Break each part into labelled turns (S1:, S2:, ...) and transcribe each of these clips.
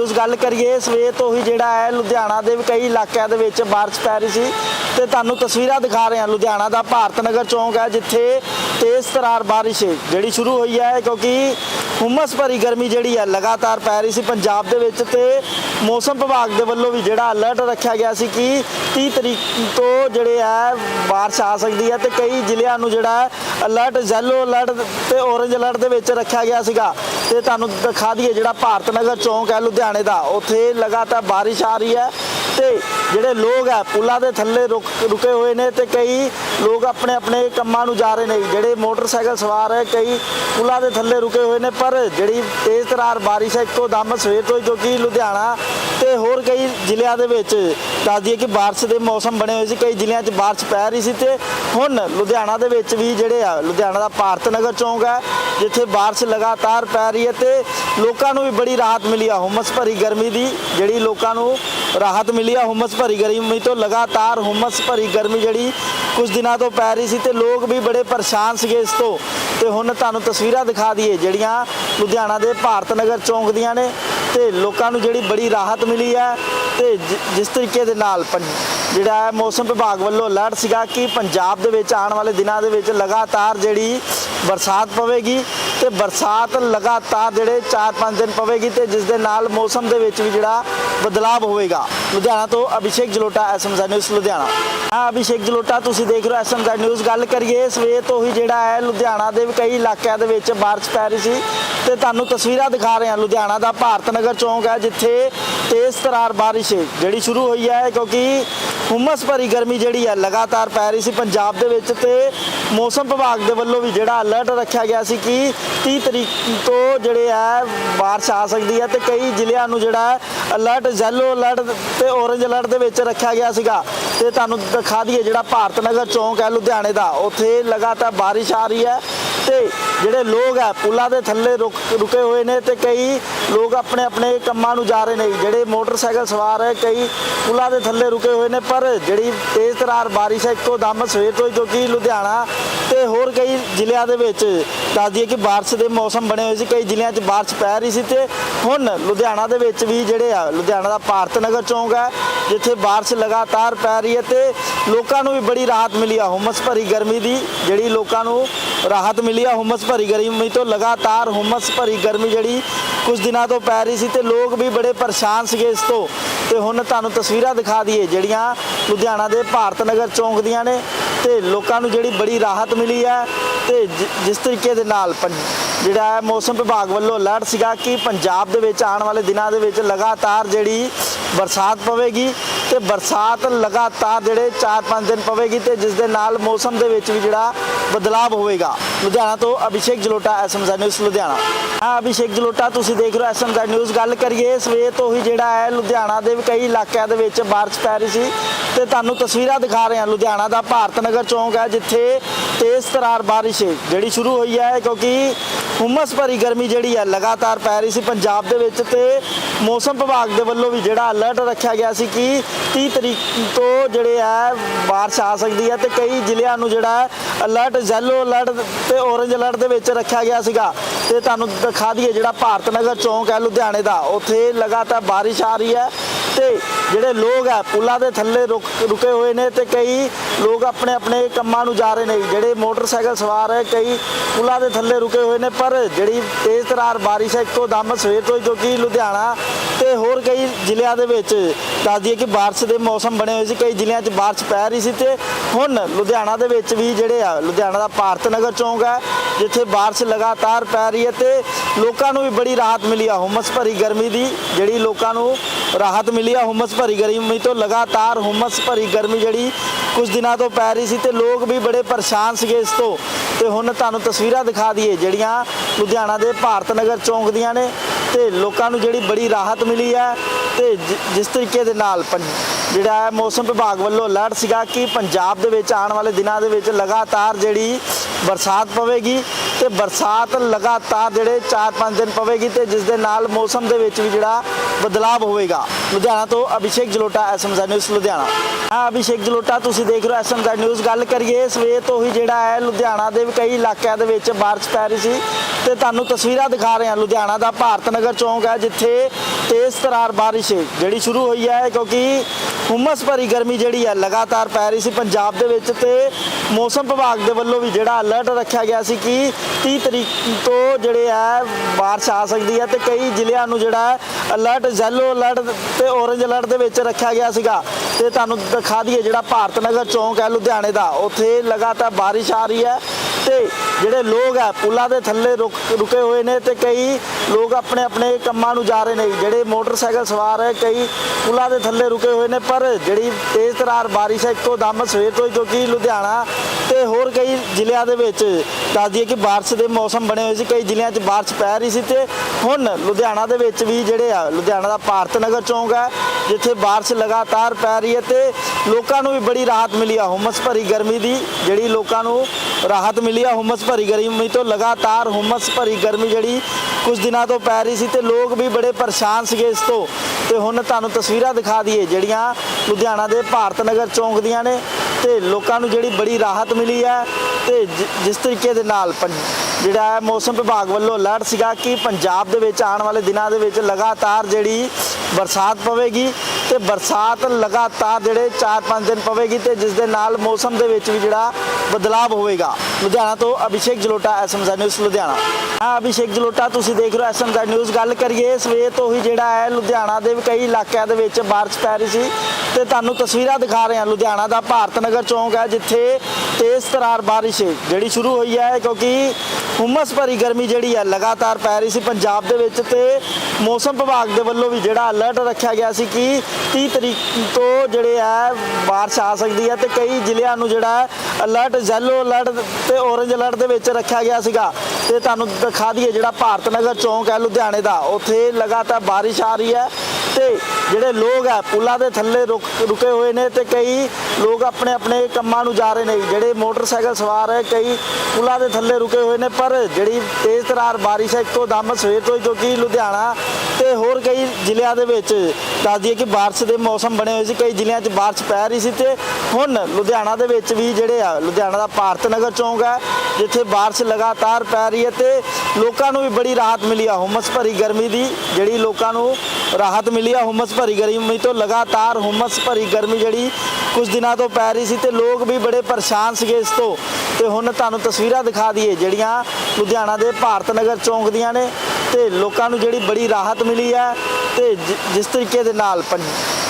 S1: ਉਸ ਗੱਲ ਕਰੀਏ, ਸਵੇਰ ਤੋਂ ਹੀ ਜਿਹੜਾ ਹੈ ਲੁਧਿਆਣਾ ਦੇ ਕਈ ਇਲਾਕਿਆਂ ਦੇ ਵਿੱਚ ਬਾਰਿਸ਼ ਪੈ ਰਹੀ ਸੀ ਤੇ ਤੁਹਾਨੂੰ ਤਸਵੀਰਾਂ ਦਿਖਾ ਰਹੇ ਹਾਂ। ਲੁਧਿਆਣਾ ਦਾ ਭਾਰਤ ਨਗਰ ਚੌਂਕ ਹੈ, ਜਿੱਥੇ ਤੇਜ਼ ਤਰਾਰ ਬਾਰਿਸ਼ ਜਿਹੜੀ ਸ਼ੁਰੂ ਹੋਈ ਹੈ, ਕਿਉਂਕਿ ਹੁਮਸ ਭਰੀ ਗਰਮੀ ਜਿਹੜੀ ਹੈ ਲਗਾਤਾਰ ਪੈ ਰਹੀ ਸੀ ਪੰਜਾਬ ਦੇ ਵਿੱਚ ਤੇ ਮੌਸਮ ਵਿਭਾਗ ਦੇ ਵੱਲੋਂ ਵੀ ਜਿਹੜਾ ਅਲਰਟ ਰੱਖਿਆ ਗਿਆ ਸੀ ਕਿ 30 ਤਰੀਕ ਤੋਂ ਜਿਹੜੇ ਹੈ ਬਾਰਿਸ਼ ਆ ਸਕਦੀ ਹੈ ਤੇ ਕਈ ਜ਼ਿਲ੍ਹਿਆਂ ਨੂੰ ਜਿਹੜਾ ਅਲਰਟ ਯੈਲੋ ਅਲਰਟ ਤੇ ਔਰੇਂਜ ਅਲਰਟ ਦੇ ਵਿੱਚ ਰੱਖਿਆ ਗਿਆ ਸੀਗਾ। ਤੇ ਤੁਹਾਨੂੰ ਦਿਖਾ ਦਈਏ ਜਿਹੜਾ ਭਾਰਤ ਨਗਰ ਚੌਂਕ ਹੈ, ਲੁਧਿਆਣੇ ਦਾ, ਉੱਥੇ ਲਗਾਤਾਰ ਬਾਰਿਸ਼ ਆ ਰਹੀ ਹੈ ਤੇ ਜਿਹੜੇ ਲੋਕ ਹੈ, ਪੁਲਾਂ ਦੇ ਥੱਲੇ ਰੁਕੇ ਹੋਏ ਨੇ ਤੇ ਕਈ ਲੋਕ ਆਪਣੇ ਆਪਣੇ ਕੰਮਾਂ ਨੂੰ ਜਾ ਰਹੇ ਨੇ। ਜਿਹੜੇ ਮੋਟਰਸਾਈਕਲ ਸਵਾਰ ਹੈ, ਕਈ ਪੁਲਾਂ ਦੇ ਥੱਲੇ ਰੁਕੇ ਹੋਏ ਨੇ, ਪਰ ਜਿਹੜੀ ਤੇਜ਼ ਤਰਾਰ ਬਾਰਿਸ਼ ਹੈ, ਇੱਕੋ ਦਮ ਸਵੇਰ ਤੋਂ ਹੀ ਜੋ ਲੁਧਿਆਣਾ ਤੇ ਹੋਰ ਕਈ ਜ਼ਿਲ੍ਹਿਆਂ ਦੇ ਵਿੱਚ ਦੱਸ ਦਈਏ ਕਿ ਬਾਰਿਸ਼ ਦੇ ਮੌਸਮ ਬਣੇ ਹੋਏ ਸੀ, ਕਈ ਜ਼ਿਲ੍ਹਿਆਂ 'ਚ ਬਾਰਿਸ਼ ਪੈ ਰਹੀ ਸੀ ਤੇ ਹੁਣ ਲੁਧਿਆਣਾ ਦੇ ਵਿੱਚ ਵੀ ਜਿਹੜੇ ਆ, ਲੁਧਿਆਣਾ ਦਾ ਭਾਰਤ ਨਗਰ ਚੌਂਕ ਹੈ ਜਿੱਥੇ ਬਾਰਿਸ਼ ਲਗਾਤਾਰ ਪੈ ਰਹੀ ਹੈ ਤੇ ਲੋਕਾਂ ਨੂੰ ਵੀ ਬੜੀ ਰਾਹਤ ਮਿਲੀ ਆ ਹੁਮਸ ਭਰੀ ਗਰਮੀ ਦੀ, ਜਿਹੜੀ ਲੋਕਾਂ ਨੂੰ ਰਾਹਤ ਮਿਲੀ ਆ ਹੁਮਸ ਭਰੀ ਗਰਮੀ ਤੋਂ, ਲਗਾਤਾਰ ਹੁਮਸ ਭਰੀ ਗਰਮੀ ਜਿਹੜੀ ਕੁਝ ਦਿਨਾਂ ਤੋਂ ਪੈ ਰਹੀ ਸੀ ਤੇ ਲੋਕ ਵੀ ਬੜੇ ਪਰੇਸ਼ਾਨ ਸੀਗੇ ਇਸ ਤੋਂ। ਤੇ ਹੁਣ ਤੁਹਾਨੂੰ ਤਸਵੀਰਾਂ ਦਿਖਾ ਦਈਏ, ਜਿਹੜੀਆਂ ਲੁਧਿਆਣਾ ਦੇ ਭਾਰਤ ਨਗਰ ਚੌਂਕ ਦੀਆਂ ਨੇ ਤੇ ਲੋਕਾਂ ਨੂੰ ਜਿਹੜੀ ਬੜੀ ਰਾਹਤ ਮਿਲੀ ਹੈ ਤੇ ਜਿਸ ਤਰੀਕੇ ਦੇ ਨਾਲ ਜਿਹੜਾ ਹੈ, ਮੌਸਮ ਵਿਭਾਗ ਵੱਲੋਂ ਅਲਰਟ ਸੀਗਾ ਕਿ ਪੰਜਾਬ ਦੇ ਵਿੱਚ ਆਉਣ ਵਾਲੇ ਦਿਨਾਂ ਦੇ ਵਿੱਚ ਲਗਾਤਾਰ ਜਿਹੜੀ ਬਰਸਾਤ ਪਵੇਗੀ ਤੇ ਬਰਸਾਤ ਲਗਾਤਾਰ ਜਿਹੜੇ 4-5 ਦਿਨ ਪਵੇਗੀ ਤੇ ਜਿਸ ਦੇ ਨਾਲ ਮੌਸਮ ਦੇ ਵਿੱਚ ਵੀ ਜਿਹੜਾ ਬਦਲਾਅ ਹੋਵੇਗਾ। ਲੁਧਿਆਣਾ ਤੋਂ ਅਭਿਸ਼ੇਕ ਜਲੋਟਾ ਐਸਐਮਜ਼ੈਡ ਨਿਊਜ਼ ਲੁਧਿਆਣਾ। ਹਾਂ, ਅਭਿਸ਼ੇਕ ਜਲੋਟਾ, ਤੁਸੀਂ ਦੇਖ ਰਹੇ ਹੋ ਐਸਐਮਜ਼ੈਡ ਨਿਊਜ਼ ਗੱਲ ਕਰੀਏ, ਸਵੇਰ ਤੋਂ ਹੀ ਜਿਹੜਾ ਹੈ, ਲੁਧਿਆਣਾ ਦੇ ਵੀ ਕਈ ਇਲਾਕਿਆਂ ਦੇ ਵਿੱਚ ਬਾਰਿਸ਼ ਪੈ ਰਹੀ ਸੀ ਤੇ ਤੁਹਾਨੂੰ ਤਸਵੀਰਾਂ ਦਿਖਾ ਰਹੇ ਹਾਂ। ਲੁਧਿਆਣਾ ਦਾ ਭਾਰਤ ਨਗਰ ਚੌਂਕ ਹੈ, ਜਿੱਥੇ ਤੇਜ਼ ਤਰਾਰ ਬਾਰਿਸ਼ ਜਿਹੜੀ ਸ਼ੁਰੂ ਹੋਈ ਹੈ, ਕਿਉਂਕਿ ਹੁਮਸ ਭਰੀ ਗਰਮੀ ਜਿਹੜੀ ਹੈ ਲਗਾਤਾਰ ਪੈ ਰਹੀ ਸੀ ਪੰਜਾਬ ਦੇ ਵਿੱਚ ਤੇ ਮੌਸਮ ਵਿਭਾਗ ਦੇ ਵੱਲੋਂ ਵੀ ਜਿਹੜਾ ਅਲਰਟ ਰੱਖਿਆ ਗਿਆ ਸੀ ਕਿ 30 ਤਰੀਕ ਤੋਂ ਜਿਹੜੇ ਹੈ ਬਾਰਿਸ਼ ਆ ਸਕਦੀ ਹੈ ਤੇ ਕਈ ਜ਼ਿਲ੍ਹਿਆਂ ਨੂੰ ਜਿਹੜਾ ਅਲਰਟ ਯੈਲੋ ਅਲਰਟ ਤੇ ਔਰੇਂਜ ਅਲਰਟ ਦੇ ਵਿੱਚ ਰੱਖਿਆ ਗਿਆ ਸੀਗਾ। ਤੇ ਤੁਹਾਨੂੰ ਦਿਖਾ ਦਈਏ ਜਿਹੜਾ ਭਾਰਤ ਨਗਰ ਚੌਂਕ ਹੈ ਲੁਧਿਆਣੇ ਦਾ, ਉੱਥੇ ਲਗਾਤਾਰ ਬਾਰਿਸ਼ ਆ ਰਹੀ ਹੈ। ਤੇ ਜਿਹੜੇ ਲੋਕ ਹੈ ਪੁਲਾਂ ਦੇ ਥੱਲੇ ਰੁਕ, ਰੁਕੇ ਹੋਏ ਨੇ ਤੇ ਕਈ ਲੋਕ ਆਪਣੇ ਆਪਣੇ ਕੰਮਾਂ ਨੂੰ ਜਾ ਰਹੇ ਨੇ। ਜਿਹੜੇ ਮੋਟਰਸਾਈਕਲ ਸਵਾਰ ਹੈ ਕਈ ਪੁਲਾਂ ਦੇ ਥੱਲੇ ਰੁਕੇ ਹੋਏ ਨੇ, ਪਰ ਜਿਹੜੀ ਤੇਜ਼ ਤਰਾਰ ਬਾਰਿਸ਼ ਹੈ ਇੱਕੋ ਦਮ ਸਵੇਰ ਤੋਂ ਕਿਉਂਕਿ ਲੁਧਿਆਣਾ ਤੇ ਹੋਰ ਕਈ ਜ਼ਿਲ੍ਹਿਆਂ ਦੇ ਵਿੱਚ ਦੱਸ ਦਈਏ ਕਿ ਬਾਰਿਸ਼ ਦੇ ਮੌਸਮ ਬਣੇ ਹੋਏ ਸੀ, ਕਈ ਜ਼ਿਲ੍ਹਿਆਂ 'ਚ ਬਾਰਿਸ਼ ਪੈ ਰਹੀ ਸੀ ਤੇ ਹੁਣ ਲੁਧਿਆਣਾ ਦੇ ਵਿੱਚ ਵੀ ਜਿਹੜੇ ਆ, ਲੁਧਿਆਣਾ ਦਾ ਭਾਰਤ ਨਗਰ ਚੌਂਕ ਹੈ ਜਿੱਥੇ ਬਾਰਿਸ਼ ਲਗਾਤਾਰ ਪੈ ਰਹੀ ਹੈ ਤੇ ਲੋਕਾਂ ਨੂੰ ਵੀ ਬੜੀ ਰਾਹਤ ਮਿਲੀ ਆ। ਹੁਮਸ ਭਰੀ ਗਰਮੀ ਦੀ ਜਿਹੜੀ ਲੋਕਾਂ ਨੂੰ ਰਾਹਤ ਮਿਲੀ ਆ ਹੁਮਸ ਭਰੀ ਗਰਮੀ ਤੋਂ ਲਗਾਤਾਰ ਹੁਮਸ ਭਰੀ ਗਰਮੀ ਜਿਹੜੀ ਕੁਝ ਦਿਨਾਂ ਤੋਂ ਪੈ ਰਹੀ ਸੀ ਤੇ ਲੋਕ ਵੀ ਬੜੇ ਪਰੇਸ਼ਾਨ ਸੀਗੇ ਇਸ ਤੋਂ। ਤੇ ਹੁਣ ਤੁਹਾਨੂੰ ਤਸਵੀਰਾਂ ਦਿਖਾ ਦਈਏ ਜਿਹੜੀਆਂ ਲੁਧਿਆਣਾ ਦੇ ਭਾਰਤ ਨਗਰ ਚੌਂਕ ਦੀਆਂ ਨੇ ਤੇ ਲੋਕਾਂ ਨੂੰ ਜਿਹੜੀ ਬੜੀ ਰਾਹਤ ਮਿਲੀ ਹੈ ਤੇ ਜਿਸ ਤਰੀਕੇ ਦੇ ਨਾਲ ਜਿਹੜਾ ਹੈ, ਮੌਸਮ ਵਿਭਾਗ ਵੱਲੋਂ ਅਲਰਟ ਸੀਗਾ ਕਿ ਪੰਜਾਬ ਦੇ ਵਿੱਚ ਆਉਣ ਵਾਲੇ ਦਿਨਾਂ ਦੇ ਵਿੱਚ ਲਗਾਤਾਰ ਜਿਹੜੀ ਬਰਸਾਤ ਪਵੇਗੀ ਤੇ ਬਰਸਾਤ ਲਗਾਤਾਰ ਜਿਹੜੇ 4-5 ਦਿਨ ਪਵੇਗੀ ਤੇ ਜਿਸ ਦੇ ਨਾਲ ਮੌਸਮ ਦੇ ਵਿੱਚ ਵੀ ਜਿਹੜਾ ਬਦਲਾਅ ਹੋਵੇਗਾ। ਲੁਧਿਆਣਾ ਤੋਂ ਅਭਿਸ਼ੇਕ ਜਲੋਟਾ ਐਸਐਮਜ਼ੈਡ ਨਿਊਜ਼ ਲੁਧਿਆਣਾ। ਹਾਂ, ਅਭਿਸ਼ੇਕ ਜਲੋਟਾ, ਤੁਸੀਂ ਦੇਖ ਰਹੇ ਹੋ ਐਸਐਮਜ਼ੈਡ ਨਿਊਜ਼ ਗੱਲ ਕਰੀਏ, ਸਵੇਰ ਤੋਂ ਹੀ ਜਿਹੜਾ ਹੈ, ਲੁਧਿਆਣਾ ਦੇ ਵੀ ਕਈ ਇਲਾਕਿਆਂ ਦੇ ਵਿੱਚ ਬਾਰਿਸ਼ ਪੈ ਰਹੀ ਸੀ ਤੇ ਤੁਹਾਨੂੰ ਤਸਵੀਰਾਂ ਦਿਖਾ ਰਹੇ ਹਾਂ। ਲੁਧਿਆਣਾ ਦਾ ਭਾਰਤ ਨਗਰ ਚੌਂਕ ਹੈ, ਜਿੱਥੇ ਤੇਜ਼ ਤਰਾਰ ਬਾਰਿਸ਼ ਜਿਹੜੀ ਸ਼ੁਰੂ ਹੋਈ ਹੈ, ਕਿਉਂਕਿ ਹੁਮਸ ਭਰੀ ਗਰਮੀ ਜਿਹੜੀ ਹੈ ਲਗਾਤਾਰ ਪੈ ਰਹੀ ਸੀ ਪੰਜਾਬ ਦੇ ਵਿੱਚ ਤੇ ਮੌਸਮ ਵਿਭਾਗ ਦੇ ਵੱਲੋਂ ਵੀ ਜਿਹੜਾ ਅਲਰਟ ਰੱਖਿਆ ਗਿਆ ਸੀ ਕਿ 30 ਤਰੀਕ ਤੋਂ ਜਿਹੜੇ ਹੈ ਬਾਰਿਸ਼ ਆ ਸਕਦੀ ਹੈ ਤੇ ਕਈ ਜ਼ਿਲ੍ਹਿਆਂ ਨੂੰ ਜਿਹੜਾ ਅਲਰਟ ਯੈਲੋ ਅਲਰਟ ਤੇ ਔਰੇਂਜ ਅਲਰਟ ਦੇ ਵਿੱਚ ਰੱਖਿਆ ਗਿਆ ਸੀਗਾ। ਤੇ ਤੁਹਾਨੂੰ ਦਿਖਾ ਦਈਏ ਜਿਹੜਾ ਭਾਰਤ ਨਗਰ ਚੌਂਕ ਹੈ ਲੁਧਿਆਣੇ ਦਾ, ਉੱਥੇ ਲਗਾਤਾਰ ਬਾਰਿਸ਼ ਆ ਰਹੀ ਹੈ। ਤੇ ਜਿਹੜੇ ਲੋਕ ਹੈ ਪੁਲਾਂ ਦੇ ਥੱਲੇ ਰੁਕ, ਰੁਕੇ ਹੋਏ ਨੇ ਤੇ ਕਈ ਲੋਕ ਆਪਣੇ ਆਪਣੇ ਕੰਮਾਂ ਨੂੰ ਜਾ ਰਹੇ ਨੇ। ਜਿਹੜੇ ਮੋਟਰਸਾਈਕਲ ਸਵਾਰ ਹੈ, ਕਈ ਪੁਲਾਂ ਦੇ ਥੱਲੇ ਰੁਕੇ ਹੋਏ ਨੇ, ਪਰ ਜਿਹੜੀ ਤੇਜ਼ ਤਰਾਰ ਬਾਰਿਸ਼ ਹੈ, ਇੱਕੋ ਦਮ ਸਵੇਰ ਤੋਂ ਹੀ ਜੋ ਕਿ ਲੁਧਿਆਣਾ ਤੇ ਹੋਰ ਕਈ ਜ਼ਿਲ੍ਹਿਆਂ ਦੇ ਵਿੱਚ ਦੱਸ ਦਈਏ ਕਿ ਬਾਰਿਸ਼ ਦੇ ਮੌਸਮ ਬਣੇ ਹੋਏ ਸੀ, ਕਈ ਜ਼ਿਲ੍ਹਿਆਂ 'ਚ ਬਾਰਿਸ਼ ਪੈ ਰਹੀ ਸੀ ਤੇ ਹੁਣ ਲੁਧਿਆਣਾ ਦੇ ਵਿੱਚ ਵੀ ਜਿਹੜੇ ਆ, ਲੁਧਿਆਣਾ ਦਾ ਭਾਰਤ ਨਗਰ ਚੌਂਕ ਹੈ, ਜਿੱਥੇ ਬਾਰਿਸ਼ ਲਗਾਤਾਰ ਪੈ ਰਹੀ ਹੈ ਤੇ ਲੋਕਾਂ ਨੂੰ ਵੀ ਬੜੀ ਰਾਹਤ ਮਿਲੀ ਆ। ਹੁਮਸ ਭਰੀ ਗਰਮੀ ਦੀ ਜਿਹੜੀ ਲੋਕਾਂ ਨੂੰ ਰਾਹਤ ਮਿਲੀ ਆ ਹੁਮਸ ਭਰੀ ਗਰਮੀ ਤੋਂ ਲਗਾਤਾਰ ਹੁਮਸ ਭਰੀ ਗਰਮੀ ਜਿਹੜੀ ਕੁਝ ਦਿਨਾਂ ਤੋਂ ਪੈ ਰਹੀ ਸੀ ਤੇ ਲੋਕ ਵੀ ਬੜੇ ਪਰੇਸ਼ਾਨ ਸੀਗੇ ਇਸ ਤੋਂ। ਤੇ ਹੁਣ ਤੁਹਾਨੂੰ ਤਸਵੀਰਾਂ ਦਿਖਾ ਦਈਏ ਜਿਹੜੀਆਂ ਲੁਧਿਆਣਾ ਦੇ ਭਾਰਤ ਨਗਰ ਚੌਂਕ ਦੀਆਂ ਨੇ ਤੇ ਲੋਕਾਂ ਨੂੰ ਜਿਹੜੀ ਬੜੀ ਰਾਹਤ ਮਿਲੀ ਹੈ ਤੇ ਜਿਸ ਤਰੀਕੇ ਦੇ ਨਾਲ ਜਿਹੜਾ ਹੈ, ਮੌਸਮ ਵਿਭਾਗ ਵੱਲੋਂ ਅਲਰਟ ਸੀਗਾ ਕਿ ਪੰਜਾਬ ਦੇ ਵਿੱਚ ਆਉਣ ਵਾਲੇ ਦਿਨਾਂ ਦੇ ਵਿੱਚ ਲਗਾਤਾਰ ਜਿਹੜੀ ਬਰਸਾਤ ਪਵੇਗੀ ਤੇ ਬਰਸਾਤ ਲਗਾਤਾਰ ਜਿਹੜੇ 4-5 ਦਿਨ ਪਵੇਗੀ ਤੇ ਜਿਸ ਦੇ ਨਾਲ ਮੌਸਮ ਦੇ ਵਿੱਚ ਵੀ ਜਿਹੜਾ ਬਦਲਾਅ ਹੋਵੇਗਾ। ਲੁਧਿਆਣਾ ਤੋਂ ਅਭਿਸ਼ੇਕ ਜਲੋਟਾ ਐਸਐਮਜ਼ੈਡ ਨਿਊਜ਼ ਲੁਧਿਆਣਾ। ਹਾਂ, ਅਭਿਸ਼ੇਕ ਜਲੋਟਾ, ਤੁਸੀਂ ਦੇਖ ਰਹੇ ਹੋ ਐਸਐਮਜ਼ੈਡ ਨਿਊਜ਼ ਗੱਲ ਕਰੀਏ, ਸਵੇਰ ਤੋਂ ਹੀ ਜਿਹੜਾ ਹੈ, ਲੁਧਿਆਣਾ ਦੇ ਵੀ ਕਈ ਇਲਾਕਿਆਂ ਦੇ ਵਿੱਚ ਬਾਰਿਸ਼ ਪੈ ਰਹੀ ਸੀ ਤੇ ਤੁਹਾਨੂੰ ਤਸਵੀਰਾਂ ਦਿਖਾ ਰਹੇ ਹਾਂ। ਲੁਧਿਆਣਾ ਦਾ ਭਾਰਤ ਨਗਰ ਚੌਂਕ ਹੈ, ਜਿੱਥੇ ਤੇਜ਼ ਤਰਾਰ ਬਾਰਿਸ਼ ਜਿਹੜੀ ਸ਼ੁਰੂ ਹੋਈ ਹੈ, ਕਿਉਂਕਿ ਹੁਮਸ ਭਰੀ ਗਰਮੀ ਜਿਹੜੀ ਹੈ ਲਗਾਤਾਰ ਪੈ ਰਹੀ ਸੀ ਪੰਜਾਬ ਦੇ ਵਿੱਚ ਤੇ ਮੌਸਮ ਵਿਭਾਗ ਦੇ ਵੱਲੋਂ ਵੀ ਜਿਹੜਾ ਅਲਰਟ ਰੱਖਿਆ ਗਿਆ ਸੀ ਕਿ 30 ਤਰੀਕ ਤੋਂ ਜਿਹੜੇ ਹੈ ਬਾਰਿਸ਼ ਆ ਸਕਦੀ ਹੈ ਤੇ ਕਈ ਜ਼ਿਲ੍ਹਿਆਂ ਨੂੰ ਜਿਹੜਾ ਅਲਰਟ ਯੈਲੋ ਅਲਰਟ ਤੇ ਔਰੇਂਜ ਅਲਰਟ ਦੇ ਵਿੱਚ ਰੱਖਿਆ ਗਿਆ ਸੀਗਾ। ਤੇ ਤੁਹਾਨੂੰ ਦਿਖਾ ਦਈਏ ਜਿਹੜਾ ਭਾਰਤ ਨਗਰ ਚੌਂਕ ਹੈ ਲੁਧਿਆਣੇ ਦਾ, ਉੱਥੇ ਲਗਾਤਾਰ ਬਾਰਿਸ਼ ਆ ਰਹੀ ਹੈ। ਤੇ ਜਿਹੜੇ ਲੋਕ ਹੈ ਪੁਲਾਂ ਦੇ ਥੱਲੇ ਰੁਕ- ਰੁਕੇ ਹੋਏ ਨੇ ਤੇ ਕਈ ਲੋਕ ਆਪਣੇ ਆਪਣੇ ਕੰਮਾਂ ਨੂੰ ਜਾ ਰਹੇ ਨੇ। ਜਿਹੜੇ ਮੋਟਰਸਾਈਕਲ ਸਵਾਰ ਹੈ, ਕਈ ਪੁਲਾਂ ਦੇ ਥੱਲੇ ਰੁਕੇ ਹੋਏ ਨੇ, ਪਰ ਜਿਹੜੀ ਤੇਜ਼ ਤਰਾਰ ਬਾਰਿਸ਼ ਹੈ, ਇੱਕੋ ਦਮ ਸਵੇਰ ਤੋਂ ਹੀ ਕਿਉਂਕਿ ਲੁਧਿਆਣਾ ਤੇ ਹੋਰ ਕਈ ਜ਼ਿਲ੍ਹਿਆਂ ਦੇ ਵਿੱਚ ਦੱਸ ਦਈਏ ਕਿ ਬਾਰਿਸ਼ ਦੇ ਮੌਸਮ ਬਣੇ ਹੋਏ ਸੀ, ਕਈ ਜ਼ਿਲ੍ਹਿਆਂ 'ਚ ਬਾਰਿਸ਼ ਪੈ ਰਹੀ ਸੀ ਤੇ ਹੁਣ ਲੁਧਿਆਣਾ ਦੇ ਵਿੱਚ ਵੀ ਜਿਹੜੇ ਆ, ਲੁਧਿਆਣਾ ਦਾ ਭਾਰਤ ਨਗਰ ਚੌਂਕ ਹੈ, ਜਿੱਥੇ ਬਾਰਿਸ਼ ਲਗਾਤਾਰ ਪੈ ਰਹੀ ਹੈ ਤੇ ਲੋਕਾਂ ਨੂੰ ਵੀ ਬੜੀ ਰਾਹਤ ਮਿਲੀ ਆ। ਹੁਮਸ ਭਰੀ ਗਰਮੀ ਦੀ ਜਿਹੜੀ ਲੋਕਾਂ ਨੂੰ ਰਾਹਤ ਮਿਲੀ ਆ ਹੁਮਸ ਭਰੀ ਗਰਮੀ। ਤੋਂ ਲਗਾਤਾਰ ਹੁਮਸ ਭਰੀ ਗਰਮੀ ਜਿਹੜੀ ਕੁਝ ਦਿਨਾਂ ਤੋਂ ਪੈ ਰਹੀ ਸੀ ਤੇ ਲੋਕ ਵੀ ਬੜੇ ਪਰੇਸ਼ਾਨ ਸੀਗੇ ਇਸ ਤੋਂ। ਤੇ ਹੁਣ ਤੁਹਾਨੂੰ ਤਸਵੀਰਾਂ ਦਿਖਾ ਦਈਏ ਜਿਹੜੀਆਂ ਲੁਧਿਆਣਾ ਦੇ ਭਾਰਤ ਨਗਰ ਚੌਂਕ ਦੀਆਂ ਨੇ ਤੇ ਲੋਕਾਂ ਨੂੰ ਜਿਹੜੀ ਬੜੀ ਰਾਹਤ ਮਿਲੀ ਹੈ ਤੇ ਜਿਸ ਤਰੀਕੇ ਦੇ ਨਾਲ ਜਿਹੜਾ ਹੈ, ਮੌਸਮ ਵਿਭਾਗ ਵੱਲੋਂ ਅਲਰਟ ਸੀਗਾ ਕਿ ਪੰਜਾਬ ਦੇ ਵਿੱਚ ਆਉਣ ਵਾਲੇ ਦਿਨਾਂ ਦੇ ਵਿੱਚ ਲਗਾਤਾਰ ਜਿਹੜੀ ਬਰਸਾਤ ਪਵੇਗੀ ਤੇ ਬਰਸਾਤ ਲਗਾਤਾਰ ਜਿਹੜੇ 4-5 ਦਿਨ ਪਵੇਗੀ ਤੇ ਜਿਸ ਦੇ ਨਾਲ ਮੌਸਮ ਦੇ ਵਿੱਚ ਵੀ ਜਿਹੜਾ ਬਦਲਾਅ ਹੋਵੇਗਾ। ਲੁਧਿਆਣਾ ਤੋਂ ਅਭਿਸ਼ੇਕ ਜਲੋਟਾ ਐਸਐਮਜ਼ੈਡ ਨਿਊਜ਼ ਲੁਧਿਆਣਾ। ਹਾਂ, ਅਭਿਸ਼ੇਕ ਜਲੋਟਾ, ਤੁਸੀਂ ਦੇਖ ਰਹੇ ਹੋ ਐਸਐਮਜ਼ੈਡ ਨਿਊਜ਼ ਗੱਲ ਕਰੀਏ, ਸਵੇਰ ਤੋਂ ਹੀ ਜਿਹੜਾ ਹੈ, ਲੁਧਿਆਣਾ ਦੇ ਵੀ ਕਈ ਇਲਾਕਿਆਂ ਦੇ ਵਿੱਚ ਬਾਰਿਸ਼ ਪੈ ਰਹੀ ਸੀ ਤੇ ਤੁਹਾਨੂੰ ਤਸਵੀਰਾਂ ਦਿਖਾ ਰਹੇ ਹਾਂ। ਲੁਧਿਆਣਾ ਦਾ ਭਾਰਤ ਨਗਰ ਚੌਂਕ ਹੈ, ਜਿੱਥੇ ਤੇਜ਼ ਤਰਾਰ ਬਾਰਿਸ਼ ਜਿਹੜੀ ਸ਼ੁਰੂ ਹੋਈ ਹੈ, ਕਿਉਂਕਿ ਹੁਮਸ ਭਰੀ ਗਰਮੀ ਜਿਹੜੀ ਹੈ ਲਗਾਤਾਰ ਪੈ ਰਹੀ ਸੀ ਪੰਜਾਬ ਦੇ ਵਿੱਚ ਤੇ ਮੌਸਮ ਵਿਭਾਗ ਦੇ ਵੱਲੋਂ ਵੀ ਜਿਹੜਾ ਅਲਰਟ ਰੱਖਿਆ ਗਿਆ ਸੀ ਕਿ 30 ਤਰੀਕ ਤੋਂ ਜਿਹੜੇ ਹੈ ਬਾਰਿਸ਼ ਆ ਸਕਦੀ ਹੈ ਤੇ ਕਈ ਜ਼ਿਲ੍ਹਿਆਂ ਨੂੰ ਜਿਹੜਾ ਅਲਰਟ ਯੈਲੋ ਅਲਰਟ ਤੇ ਔਰੇਂਜ ਅਲਰਟ ਦੇ ਵਿੱਚ ਰੱਖਿਆ ਗਿਆ ਸੀਗਾ। ਤੇ ਤੁਹਾਨੂੰ ਦਿਖਾ ਦਈਏ ਜਿਹੜਾ ਭਾਰਤ ਨਗਰ ਚੌਂਕ ਹੈ ਲੁਧਿਆਣੇ ਦਾ, ਉੱਥੇ ਲਗਾਤਾਰ ਬਾਰਿਸ਼ ਆ ਰਹੀ ਹੈ। ਤੇ ਜਿਹੜੇ ਲੋਕ ਹੈ ਪੁਲਾਂ ਦੇ ਥੱਲੇ ਰੁਕ- ਰੁਕੇ ਹੋਏ ਨੇ ਤੇ ਕਈ ਲੋਕ ਆਪਣੇ ਆਪਣੇ ਕੰਮਾਂ ਨੂੰ ਜਾ ਰਹੇ ਨੇ। ਜਿਹੜੇ ਮੋਟਰਸਾਈਕਲ ਸਵਾਰ ਹੈ, ਕਈ ਪੁਲਾਂ ਦੇ ਥੱਲੇ ਰੁਕੇ ਹੋਏ ਨੇ, ਪਰ ਜਿਹੜੀ ਤੇਜ਼ ਤਰਾਰ ਬਾਰਿਸ਼ ਹੈ, ਇੱਕੋ ਦਮ ਸਵੇਰ ਤੋਂ ਹੀ, ਕਿਉਂਕਿ ਲੁਧਿਆਣਾ ਤੇ ਹੋਰ ਕਈ ਜ਼ਿਲ੍ਹਿਆਂ ਦੇ ਵਿੱਚ ਦੱਸ ਦਈਏ ਕਿ ਬਾਰਿਸ਼ ਦੇ ਮੌਸਮ ਬਣੇ ਹੋਏ ਸੀ, ਕਈ ਜ਼ਿਲ੍ਹਿਆਂ 'ਚ ਬਾਰਿਸ਼ ਪੈ ਰਹੀ ਸੀ ਤੇ ਹੁਣ ਲੁਧਿਆਣਾ ਦੇ ਵਿੱਚ ਵੀ ਜਿਹੜੇ ਆ, ਲੁਧਿਆਣਾ ਦਾ ਭਾਰਤ ਨਗਰ ਚੌਂਕ ਹੈ, ਜਿੱਥੇ ਬਾਰਿਸ਼ ਲਗਾਤਾਰ ਪੈ ਰਹੀ ਹੈ ਤੇ ਲੋਕਾਂ ਨੂੰ ਵੀ ਬੜੀ ਰਾਹਤ ਮਿਲੀ ਆ, ਹੁਮਸ ਭਰੀ ਗਰਮੀ ਦੀ, ਜਿਹੜੀ ਲੋਕਾਂ ਨੂੰ ਰਾਹਤ ਮਿਲੀ ਆ, ਹੁਮਸ ਭਰੀ ਗਰਮੀ ਤੋਂ ਲਗਾਤਾਰ ਹੁਮਸ ਭਰੀ ਗਰਮੀ ਜਿਹੜੀ ਕੁਝ ਦਿਨਾਂ ਤੋਂ ਪੈ ਰਹੀ ਸੀ ਤੇ ਲੋਕ ਵੀ ਬੜੇ ਪਰੇਸ਼ਾਨ ਸੀਗੇ ਇਸ ਤੋਂ। ਤੇ ਹੁਣ ਤੁਹਾਨੂੰ ਤਸਵੀਰਾਂ ਦਿਖਾ ਦਈਏ, ਜਿਹੜੀਆਂ ਲੁਧਿਆਣਾ ਦੇ ਭਾਰਤ ਨਗਰ ਚੌਂਕ ਦੀਆਂ ਨੇ, ਤੇ ਲੋਕਾਂ ਨੂੰ ਜਿਹੜੀ ਬੜੀ ਰਾਹਤ ਮਿਲੀ ਹੈ ਤੇ ਜਿਸ ਤਰੀਕੇ ਦੇ ਨਾਲ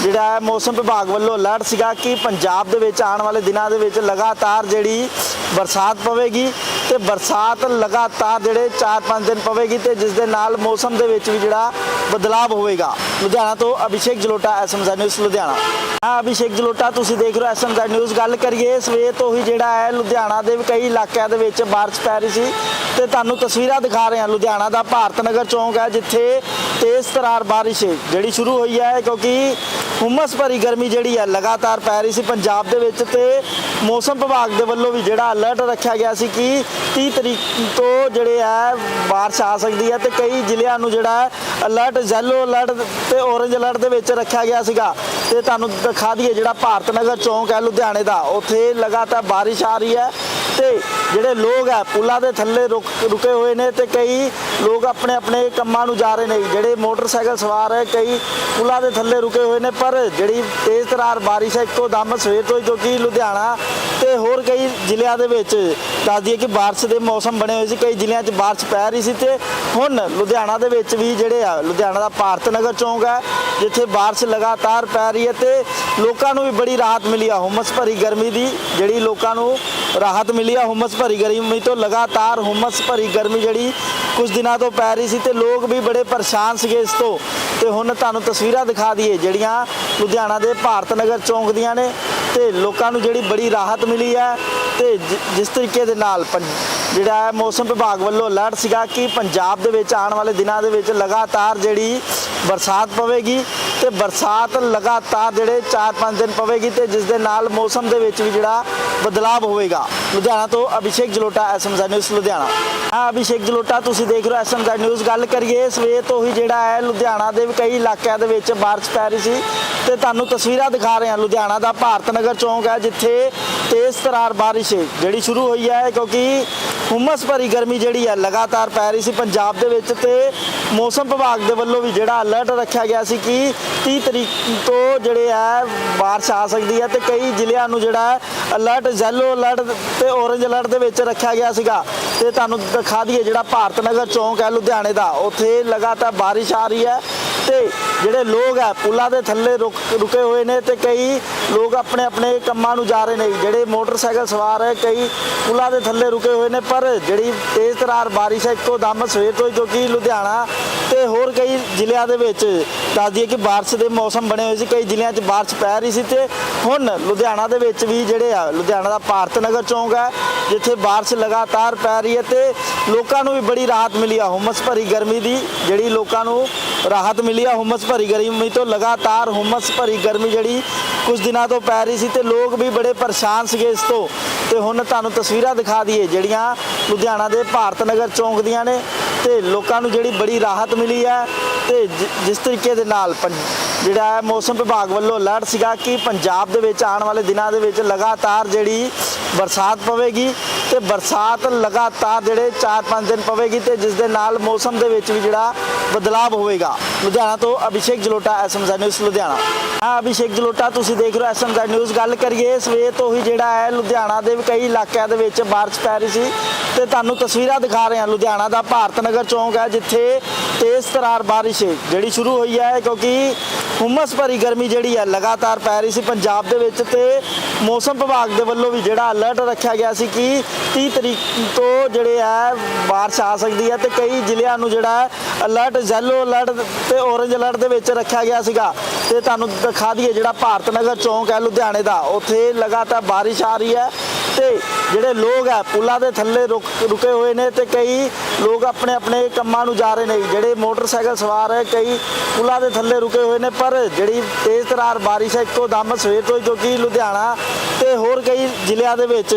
S1: ਜਿਹੜਾ ਹੈ, ਮੌਸਮ ਵਿਭਾਗ ਵੱਲੋਂ ਅਲਰਟ ਸੀਗਾ ਕਿ ਪੰਜਾਬ ਦੇ ਵਿੱਚ ਆਉਣ ਵਾਲੇ ਦਿਨਾਂ ਦੇ ਵਿੱਚ ਲਗਾਤਾਰ ਜਿਹੜੀ ਬਰਸਾਤ ਪਵੇਗੀ ਤੇ ਬਰਸਾਤ ਲਗਾਤਾਰ ਜਿਹੜੇ 4-5 ਦਿਨ ਪਵੇਗੀ ਤੇ ਜਿਸ ਦੇ ਨਾਲ ਮੌਸਮ ਦੇ ਵਿੱਚ ਵੀ ਜਿਹੜਾ ਬਦਲਾਅ ਹੋਵੇਗਾ। ਲੁਧਿਆਣਾ ਤੋਂ ਅਭਿਸ਼ੇਕ ਜਲੋਟਾ ਐਸਐਮਜ਼ੈਡ ਨਿਊਜ਼ ਲੁਧਿਆਣਾ। ਹਾਂ, ਅਭਿਸ਼ੇਕ ਜਲੋਟਾ, ਤੁਸੀਂ ਦੇਖ ਰਹੇ ਹੋ ਐਸਐਮਜ਼ੈਡ ਨਿਊਜ਼ ਗੱਲ ਕਰੀਏ, ਸਵੇਰ ਤੋਂ ਹੀ ਜਿਹੜਾ ਹੈ, ਲੁਧਿਆਣਾ ਦੇ ਵੀ ਕਈ ਇਲਾਕਿਆਂ ਦੇ ਵਿੱਚ ਬਾਰਿਸ਼ ਪੈ ਰਹੀ ਸੀ ਤੇ ਤੁਹਾਨੂੰ ਤਸਵੀਰਾਂ ਦਿਖਾ ਰਹੇ ਹਾਂ। ਲੁਧਿਆਣਾ ਦਾ ਭਾਰਤ ਨਗਰ ਚੌਂਕ ਹੈ, ਜਿੱਥੇ ਤੇਜ਼ ਤਰਾਰ ਬਾਰਿਸ਼ ਜਿਹੜੀ ਸ਼ੁਰੂ ਹੋਈ ਹੈ, ਕਿਉਂਕਿ ਹੁਮਸ ਭਰੀ ਗਰਮੀ ਜਿਹੜੀ ਹੈ ਲਗਾਤਾਰ ਪੈ ਰਹੀ ਸੀ ਪੰਜਾਬ ਦੇ ਵਿੱਚ ਤੇ ਮੌਸਮ ਵਿਭਾਗ ਦੇ ਵੱਲੋਂ ਵੀ ਜਿਹੜਾ ਅਲਰਟ ਰੱਖਿਆ ਗਿਆ ਸੀ ਕਿ 30 ਤਰੀਕ ਤੋਂ ਜਿਹੜੇ ਹੈ ਬਾਰਿਸ਼ ਆ ਸਕਦੀ ਹੈ ਤੇ ਕਈ ਜ਼ਿਲ੍ਹਿਆਂ ਨੂੰ ਜਿਹੜਾ ਅਲਰਟ ਯੈਲੋ ਅਲਰਟ ਤੇ ਔਰੇਂਜ ਅਲਰਟ ਦੇ ਵਿੱਚ ਰੱਖਿਆ ਗਿਆ ਸੀਗਾ। ਤੇ ਤੁਹਾਨੂੰ ਦਿਖਾ ਦਈਏ ਜਿਹੜਾ ਭਾਰਤ ਨਗਰ ਚੌਂਕ ਹੈ, ਲੁਧਿਆਣੇ ਦਾ, ਉੱਥੇ ਲਗਾਤਾਰ ਬਾਰਿਸ਼ ਆ ਰਹੀ ਹੈ ਤੇ ਜਿਹੜੇ ਲੋਕ ਹੈ, ਪੁਲਾਂ ਦੇ ਥੱਲੇ ਰੁਕ- ਰੁਕੇ ਹੋਏ ਨੇ ਤੇ ਕਈ ਲੋਕ ਆਪਣੇ ਆਪਣੇ ਕੰਮਾਂ ਨੂੰ ਜਾ ਰਹੇ ਨੇ। ਜਿਹੜੇ ਮੋਟਰਸਾਈਕਲ ਸਵਾਰ ਹੈ, ਕਈ ਪੁਲਾਂ ਦੇ ਥੱਲੇ ਰੁਕੇ ਹੋਏ ਨੇ ਪਰ ਜਿਹੜੀ ਤੇਜ਼ ਤਰਾਰ ਬਾਰਿਸ਼ ਹੈ, ਇੱਕੋ ਦਮ ਸਵੇਰ ਤੋਂ ਹੀ ਕਿਉਂਕਿ ਲੁਧਿਆਣਾ ਤੇ ਹੋਰ ਕਈ ਜ਼ਿਲ੍ਹਿਆਂ ਦੇ ਵਿੱਚ ਦੱਸ ਦਈਏ ਕਿ ਬਾਰਿਸ਼ ਦੇ ਮੌਸਮ ਬਣੇ ਹੋਏ ਸੀ, ਕਈ ਜ਼ਿਲ੍ਹਿਆਂ 'ਚ ਬਾਰਿਸ਼ ਪੈ ਰਹੀ ਸੀ ਤੇ ਹੁਣ ਲੁਧਿਆਣਾ ਦੇ ਵਿੱਚ ਵੀ ਜਿਹੜੇ ਆ, ਲੁਧਿਆਣਾ ਦਾ ਭਾਰਤ ਨਗਰ ਚੌਂਕ ਹੈ, ਜਿੱਥੇ ਬਾਰਿਸ਼ ਲਗਾਤਾਰ ਪੈ ਰਹੀ ਹੈ ਤੇ ਲੋਕਾਂ ਨੂੰ ਵੀ ਬੜੀ ਰਾਹਤ ਮਿਲੀ ਆ, ਹੁਮਸ ਭਰੀ ਗਰਮੀ ਦੀ ਜਿਹੜੀ ਲੋਕਾਂ ਨੂੰ ਰਾਹਤ ਮਿਲੀ ਆ, ਹੁਮਸ ਭਰੀ ਗਰਮੀ ਤੋਂ ਲਗਾਤਾਰ ਹੁਮਸ ਭਰੀ ਗਰਮੀ ਜਿਹੜੀ ਕੁਝ ਦਿਨਾਂ ਤੋਂ ਪੈ ਰਹੀ ਸੀ ਤੇ ਲੋਕ ਵੀ ਬੜੇ ਪਰੇਸ਼ਾਨ ਸੀਗੇ ਇਸ ਤੋਂ। ਤੇ ਹੁਣ ਤੁਹਾਨੂੰ ਤਸਵੀਰਾਂ ਦਿਖਾ ਦਈਏ ਜਿਹੜੀਆਂ ਲੁਧਿਆਣਾ ਦੇ ਭਾਰਤ ਨਗਰ ਚੌਂਕ ਦੀਆਂ ਨੇ ਤੇ ਲੋਕਾਂ ਨੂੰ ਜਿਹੜੀ ਬੜੀ ਰਾਹਤ ਮਿਲੀ ਹੈ ਤੇ ਜਿਸ ਤਰੀਕੇ ਦੇ ਨਾਲ ਪੰ- ਜਿਹੜਾ ਹੈ ਮੌਸਮ ਵਿਭਾਗ ਵੱਲੋਂ ਅਲਰਟ ਸੀਗਾ ਕਿ ਪੰਜਾਬ ਦੇ ਵਿੱਚ ਆਉਣ ਵਾਲੇ ਦਿਨਾਂ ਦੇ ਵਿੱਚ ਲਗਾਤਾਰ ਜਿਹੜੀ ਬਰਸਾਤ ਪਵੇਗੀ ਤੇ ਬਰਸਾਤ ਲਗਾਤਾਰ ਜਿਹੜੇ 4-5 ਦਿਨ ਪਵੇਗੀ ਤੇ ਜਿਸ ਦੇ ਨਾਲ ਮੌਸਮ ਦੇ ਵਿੱਚ ਵੀ ਜਿਹੜਾ ਬਦਲਾਅ ਹੋਵੇਗਾ। ਲੁਧਿਆਣਾ ਤੋਂ ਅਭਿਸ਼ੇਕ ਜਲੋਟਾ ਐਸਐਮਜ਼ੈਡ ਨਿਊਜ਼ ਲੁਧਿਆਣਾ। ਹਾਂ, ਅਭਿਸ਼ੇਕ ਜਲੋਟਾ, ਤੁਸੀਂ ਦੇਖ ਰਹੇ ਹੋ ਐਸਐਮਜ਼ੈਡ ਨਿਊਜ਼। ਗੱਲ ਕਰੀਏ, ਸਵੇਰ ਤੋਂ ਹੀ ਜਿਹੜਾ ਹੈ ਲੁਧਿਆਣਾ ਦੇ ਕਈ ਇਲਾਕਿਆਂ ਦੇ ਵਿੱਚ ਬਾਰਿਸ਼ ਪੈ ਰਹੀ ਸੀ। ਤੇ ਤੁਹਾਨੂੰ ਤਸਵੀਰਾਂ ਦਿਖਾ ਰਹੇ ਹਾਂ। ਲੁਧਿਆਣਾ ਦਾ ਭਾਰਤ ਨਗਰ ਚੌਂਕ ਹੈ, ਜਿੱਥੇ ਤੇਜ਼ ਤਰਾਰ ਬਾਰਿਸ਼ ਜਿਹੜੀ ਸ਼ੁਰੂ ਹੋਈ ਹੈ, ਕਿਉਂਕਿ ਹੁਮਸ ਭਰੀ ਗਰਮੀ ਜਿਹੜੀ ਹੈ, ਲਗਾਤਾਰ ਪੈ ਰਹੀ ਸੀ ਪੰਜਾਬ ਦੇ ਵਿੱਚ ਤੇ ਮੌਸਮ ਵਿਭਾਗ ਦੇ ਵੱਲੋਂ ਵੀ ਜਿਹੜਾ ਅਲਰਟ ਰੱਖਿਆ ਗਿਆ ਸੀ ਕਿ 30 ਤਰੀਕ ਤੋਂ ਜਿਹੜੇ ਹੈ, ਬਾਰਿਸ਼ ਆ ਸਕਦੀ ਹੈ ਤੇ ਕਈ ਜ਼ਿਲ੍ਹਿਆਂ ਨੂੰ ਜਿਹੜਾ ਅਲਰਟ ਯੈਲੋ ਅਲਰਟ ਤੇ ਔਰੇਂਜ ਅਲਰਟ ਦੇ ਵਿੱਚ ਰੱਖਿਆ ਗਿਆ ਸੀਗਾ। ਤੇ ਤੁਹਾਨੂੰ ਦਿਖਾ ਦਈਏ ਜਿਹੜਾ ਭਾਰਤ ਨਗਰ ਚੌਂਕ ਹੈ, ਲੁਧਿਆਣੇ ਦਾ। ਉੱਥੇ ਲਗਾਤਾਰ ਬਾਰਿਸ਼ ਆ ਰਹੀ ਹੈ ਤੇ ਜਿਹੜੇ ਲੋਕ ਹੈ, ਪੁਲਾਂ ਦੇ ਥੱਲੇ ਰੁਕ, ਰੁਕੇ ਹੋਏ ਨੇ ਤੇ ਕਈ ਲੋਕ ਆਪਣੇ ਆਪਣੇ ਕੰਮਾਂ ਨੂੰ ਜਾ ਰਹੇ ਨੇ। ਜਿਹੜੇ ਮੋਟਰਸਾਈਕਲ ਸਵਾਰ ਹੈ, ਕਈ ਪੁਲਾਂ ਦੇ ਥੱਲੇ ਰੁਕੇ ਹੋਏ ਨੇ, ਪਰ ਜਿਹੜੀ ਤੇਜ਼ ਤਰਾਰ ਬਾਰਿਸ਼ ਹੈ, ਇੱਕੋ ਦਮ ਸਵੇਰ ਤੋਂ ਹੀ ਲੁਧਿਆਣਾ ਤੇ ਹੋਰ ਕਈ ਜ਼ਿਲ੍ਹਿਆਂ ਦੇ ਵਿੱਚ ਦੱਸ ਦਈਏ ਕਿ ਬਾਰਿਸ਼ ਦੇ ਮੌਸਮ ਬਣੇ ਹੋਏ ਸੀ, ਕਈ ਜ਼ਿਲ੍ਹਿਆਂ 'ਚ ਬਾਰਿਸ਼ ਪੈ ਰਹੀ ਸੀ ਤੇ ਹੁਣ ਲੁਧਿਆਣਾ ਦੇ ਵਿੱਚ ਵੀ ਜਿਹੜੇ ਆ, ਲੁਧਿਆਣਾ ਦਾ ਭਾਰਤ ਨਗਰ ਚੌਂਕ ਹੈ, ਜਿੱਥੇ ਬਾਰਿਸ਼ ਲਗਾਤਾਰ ਪੈ ਰਹੀ ਹੈ ਤੇ ਲੋਕਾਂ ਨੂੰ ਵੀ ਬੜੀ ਰਾਹਤ ਮਿਲੀ ਆ, ਹੁਮਸ ਭਰੀ ਗਰਮੀ ਦੀ ਜਿਹੜੀ ਲੋਕਾਂ ਨੂੰ ਰਾਹਤ ਮਿਲੀ ਆ, ਹੁਮਸ ਭਰੀ ਗਰਮੀ ਤੋਂ ਲਗਾਤਾਰ ਹੁਮਸ ਭਰੀ ਗਰਮੀ ਜਿਹੜੀ ਕੁਝ ਦਿਨਾਂ ਤੋਂ ਪੈ ਰਹੀ ਸੀ ਤੇ ਲੋਕ ਵੀ ਬੜੇ ਪਰੇਸ਼ਾਨ ਸੀਗੇ ਇਸ ਤੋਂ। ਤੇ ਹੁਣ ਤੁਹਾਨੂੰ ਤਸਵੀਰਾਂ ਦਿਖਾ ਦਈਏ ਜਿਹੜੀਆਂ ਲੁਧਿਆਣਾ ਦੇ ਭਾਰਤ ਨਗਰ ਚੌਂਕ ਦੀਆਂ ਨੇ ਤੇ ਲੋਕਾਂ ਨੂੰ ਜਿਹੜੀ ਬੜੀ ਰਾਹਤ ਮਿਲੀ ਹੈ ਤੇ ਜਿਸ ਤਰੀਕੇ ਦੇ ਨਾਲ ਪੰ- ਜਿਹੜਾ ਹੈ ਮੌਸਮ ਵਿਭਾਗ ਵੱਲੋਂ ਅਲਰਟ ਸੀਗਾ ਕਿ ਪੰਜਾਬ ਦੇ ਵਿੱਚ ਆਉਣ ਵਾਲੇ ਦਿਨਾਂ ਦੇ ਵਿੱਚ ਲਗਾਤਾਰ ਜਿਹੜੀ ਬਰਸਾਤ ਪਵੇਗੀ। ਤੇ ਬਰਸਾਤ ਲਗਾਤਾਰ ਜਿਹੜੇ 4-5 ਦਿਨ ਪਵੇਗੀ ਤੇ ਜਿਸ ਦੇ ਨਾਲ ਮੌਸਮ ਦੇ ਵਿੱਚ ਵੀ ਜਿਹੜਾ ਬਦਲਾਅ ਹੋਵੇਗਾ। ਲੁਧਿਆਣਾ ਤੋਂ ਅਭਿਸ਼ੇਕ ਜਲੋਟਾ ਐਸਐਮਜ਼ੈਡ ਨਿਊਜ਼, ਲੁਧਿਆਣਾ। ਹਾਂ, ਅਭਿਸ਼ੇਕ ਜਲੋਟਾ, ਤੁਸੀਂ ਦੇਖ ਰਹੇ ਹੋ ਐਸਐਮਜ਼ੈਡ ਨਿਊਜ਼। ਗੱਲ ਕਰੀਏ, ਸਵੇਰ ਤੋਂ ਹੀ ਜਿਹੜਾ ਹੈ ਲੁਧਿਆਣਾ ਦੇ ਕਈ ਇਲਾਕਿਆਂ ਦੇ ਵਿੱਚ ਬਾਰਿਸ਼ ਪੈ ਰਹੀ ਸੀ ਤੇ ਤੁਹਾਨੂੰ ਤਸਵੀਰਾਂ ਦਿਖਾ ਰਹੇ ਹਾਂ। ਲੁਧਿਆਣਾ ਦਾ ਭਾਰਤ ਨਗਰ ਚੌਂਕ ਹੈ, ਜਿੱਥੇ ਤੇਜ਼ ਤਰਾਰ ਬਾਰਿਸ਼ ਜਿਹੜੀ ਸ਼ੁਰੂ ਹੋਈ ਹੈ, ਕਿਉਂਕਿ ਹੁਮਸ ਭਰੀ ਗਰਮੀ ਜਿਹੜੀ ਹੈ ਲਗਾਤਾਰ ਪੈ ਰਹੀ ਸੀ ਪੰਜਾਬ ਦੇ ਵਿੱਚ ਤੇ ਮੌਸਮ ਵਿਭਾਗ ਦੇ ਵੱਲੋਂ ਵੀ ਜਿਹੜਾ ਅਲਰਟ ਰੱਖਿਆ ਗਿਆ ਸੀ ਕਿ 30 ਤਰੀਕ ਤੋਂ ਜਿਹੜੇ ਹੈ ਬਾਰਿਸ਼ ਆ ਸਕਦੀ ਹੈ ਤੇ ਕਈ ਜ਼ਿਲ੍ਹਿਆਂ ਨੂੰ ਜਿਹੜਾ ਅਲਰਟ ਯੈਲੋ ਅਲਰਟ ਤੇ ਔਰੇਂਜ ਅਲਰਟ ਦੇ ਵਿੱਚ ਰੱਖਿਆ ਗਿਆ ਸੀਗਾ। ਤੇ ਤੁਹਾਨੂੰ ਦਿਖਾ ਦਈਏ ਜਿਹੜਾ ਭਾਰਤ ਨਗਰ ਚੌਂਕ ਹੈ ਲੁਧਿਆਣੇ ਦਾ। ਉੱਥੇ ਲਗਾਤਾਰ ਬਾਰਿਸ਼ ਆ ਰਹੀ ਹੈ। ਤੇ ਜਿਹੜੇ ਲੋਕ ਹੈ ਪੁਲਾਂ ਦੇ ਥੱਲੇ ਰੁਕ, ਰੁਕੇ ਹੋਏ ਨੇ ਤੇ ਕਈ ਲੋਕ ਆਪਣੇ ਆਪਣੇ ਕੰਮਾਂ ਨੂੰ ਜਾ ਰਹੇ ਨੇ। ਜਿਹੜੇ ਮੋਟਰਸਾਈਕਲ ਸਵਾਰ ਹੈ, ਕਈ ਪੁਲਾਂ ਦੇ ਥੱਲੇ ਰੁਕੇ ਹੋਏ ਨੇ, ਪਰ ਜਿਹੜੀ ਤੇਜ਼ ਤਰਾਰ ਬਾਰਿਸ਼ ਹੈ, ਇੱਕੋ ਦਮ ਸਵੇਰ ਤੋਂ ਹੀ ਜੋ ਲੁਧਿਆਣਾ ਤੇ ਹੋਰ ਕਈ ਜ਼ਿਲ੍ਹਿਆਂ ਦੇ ਵਿੱਚ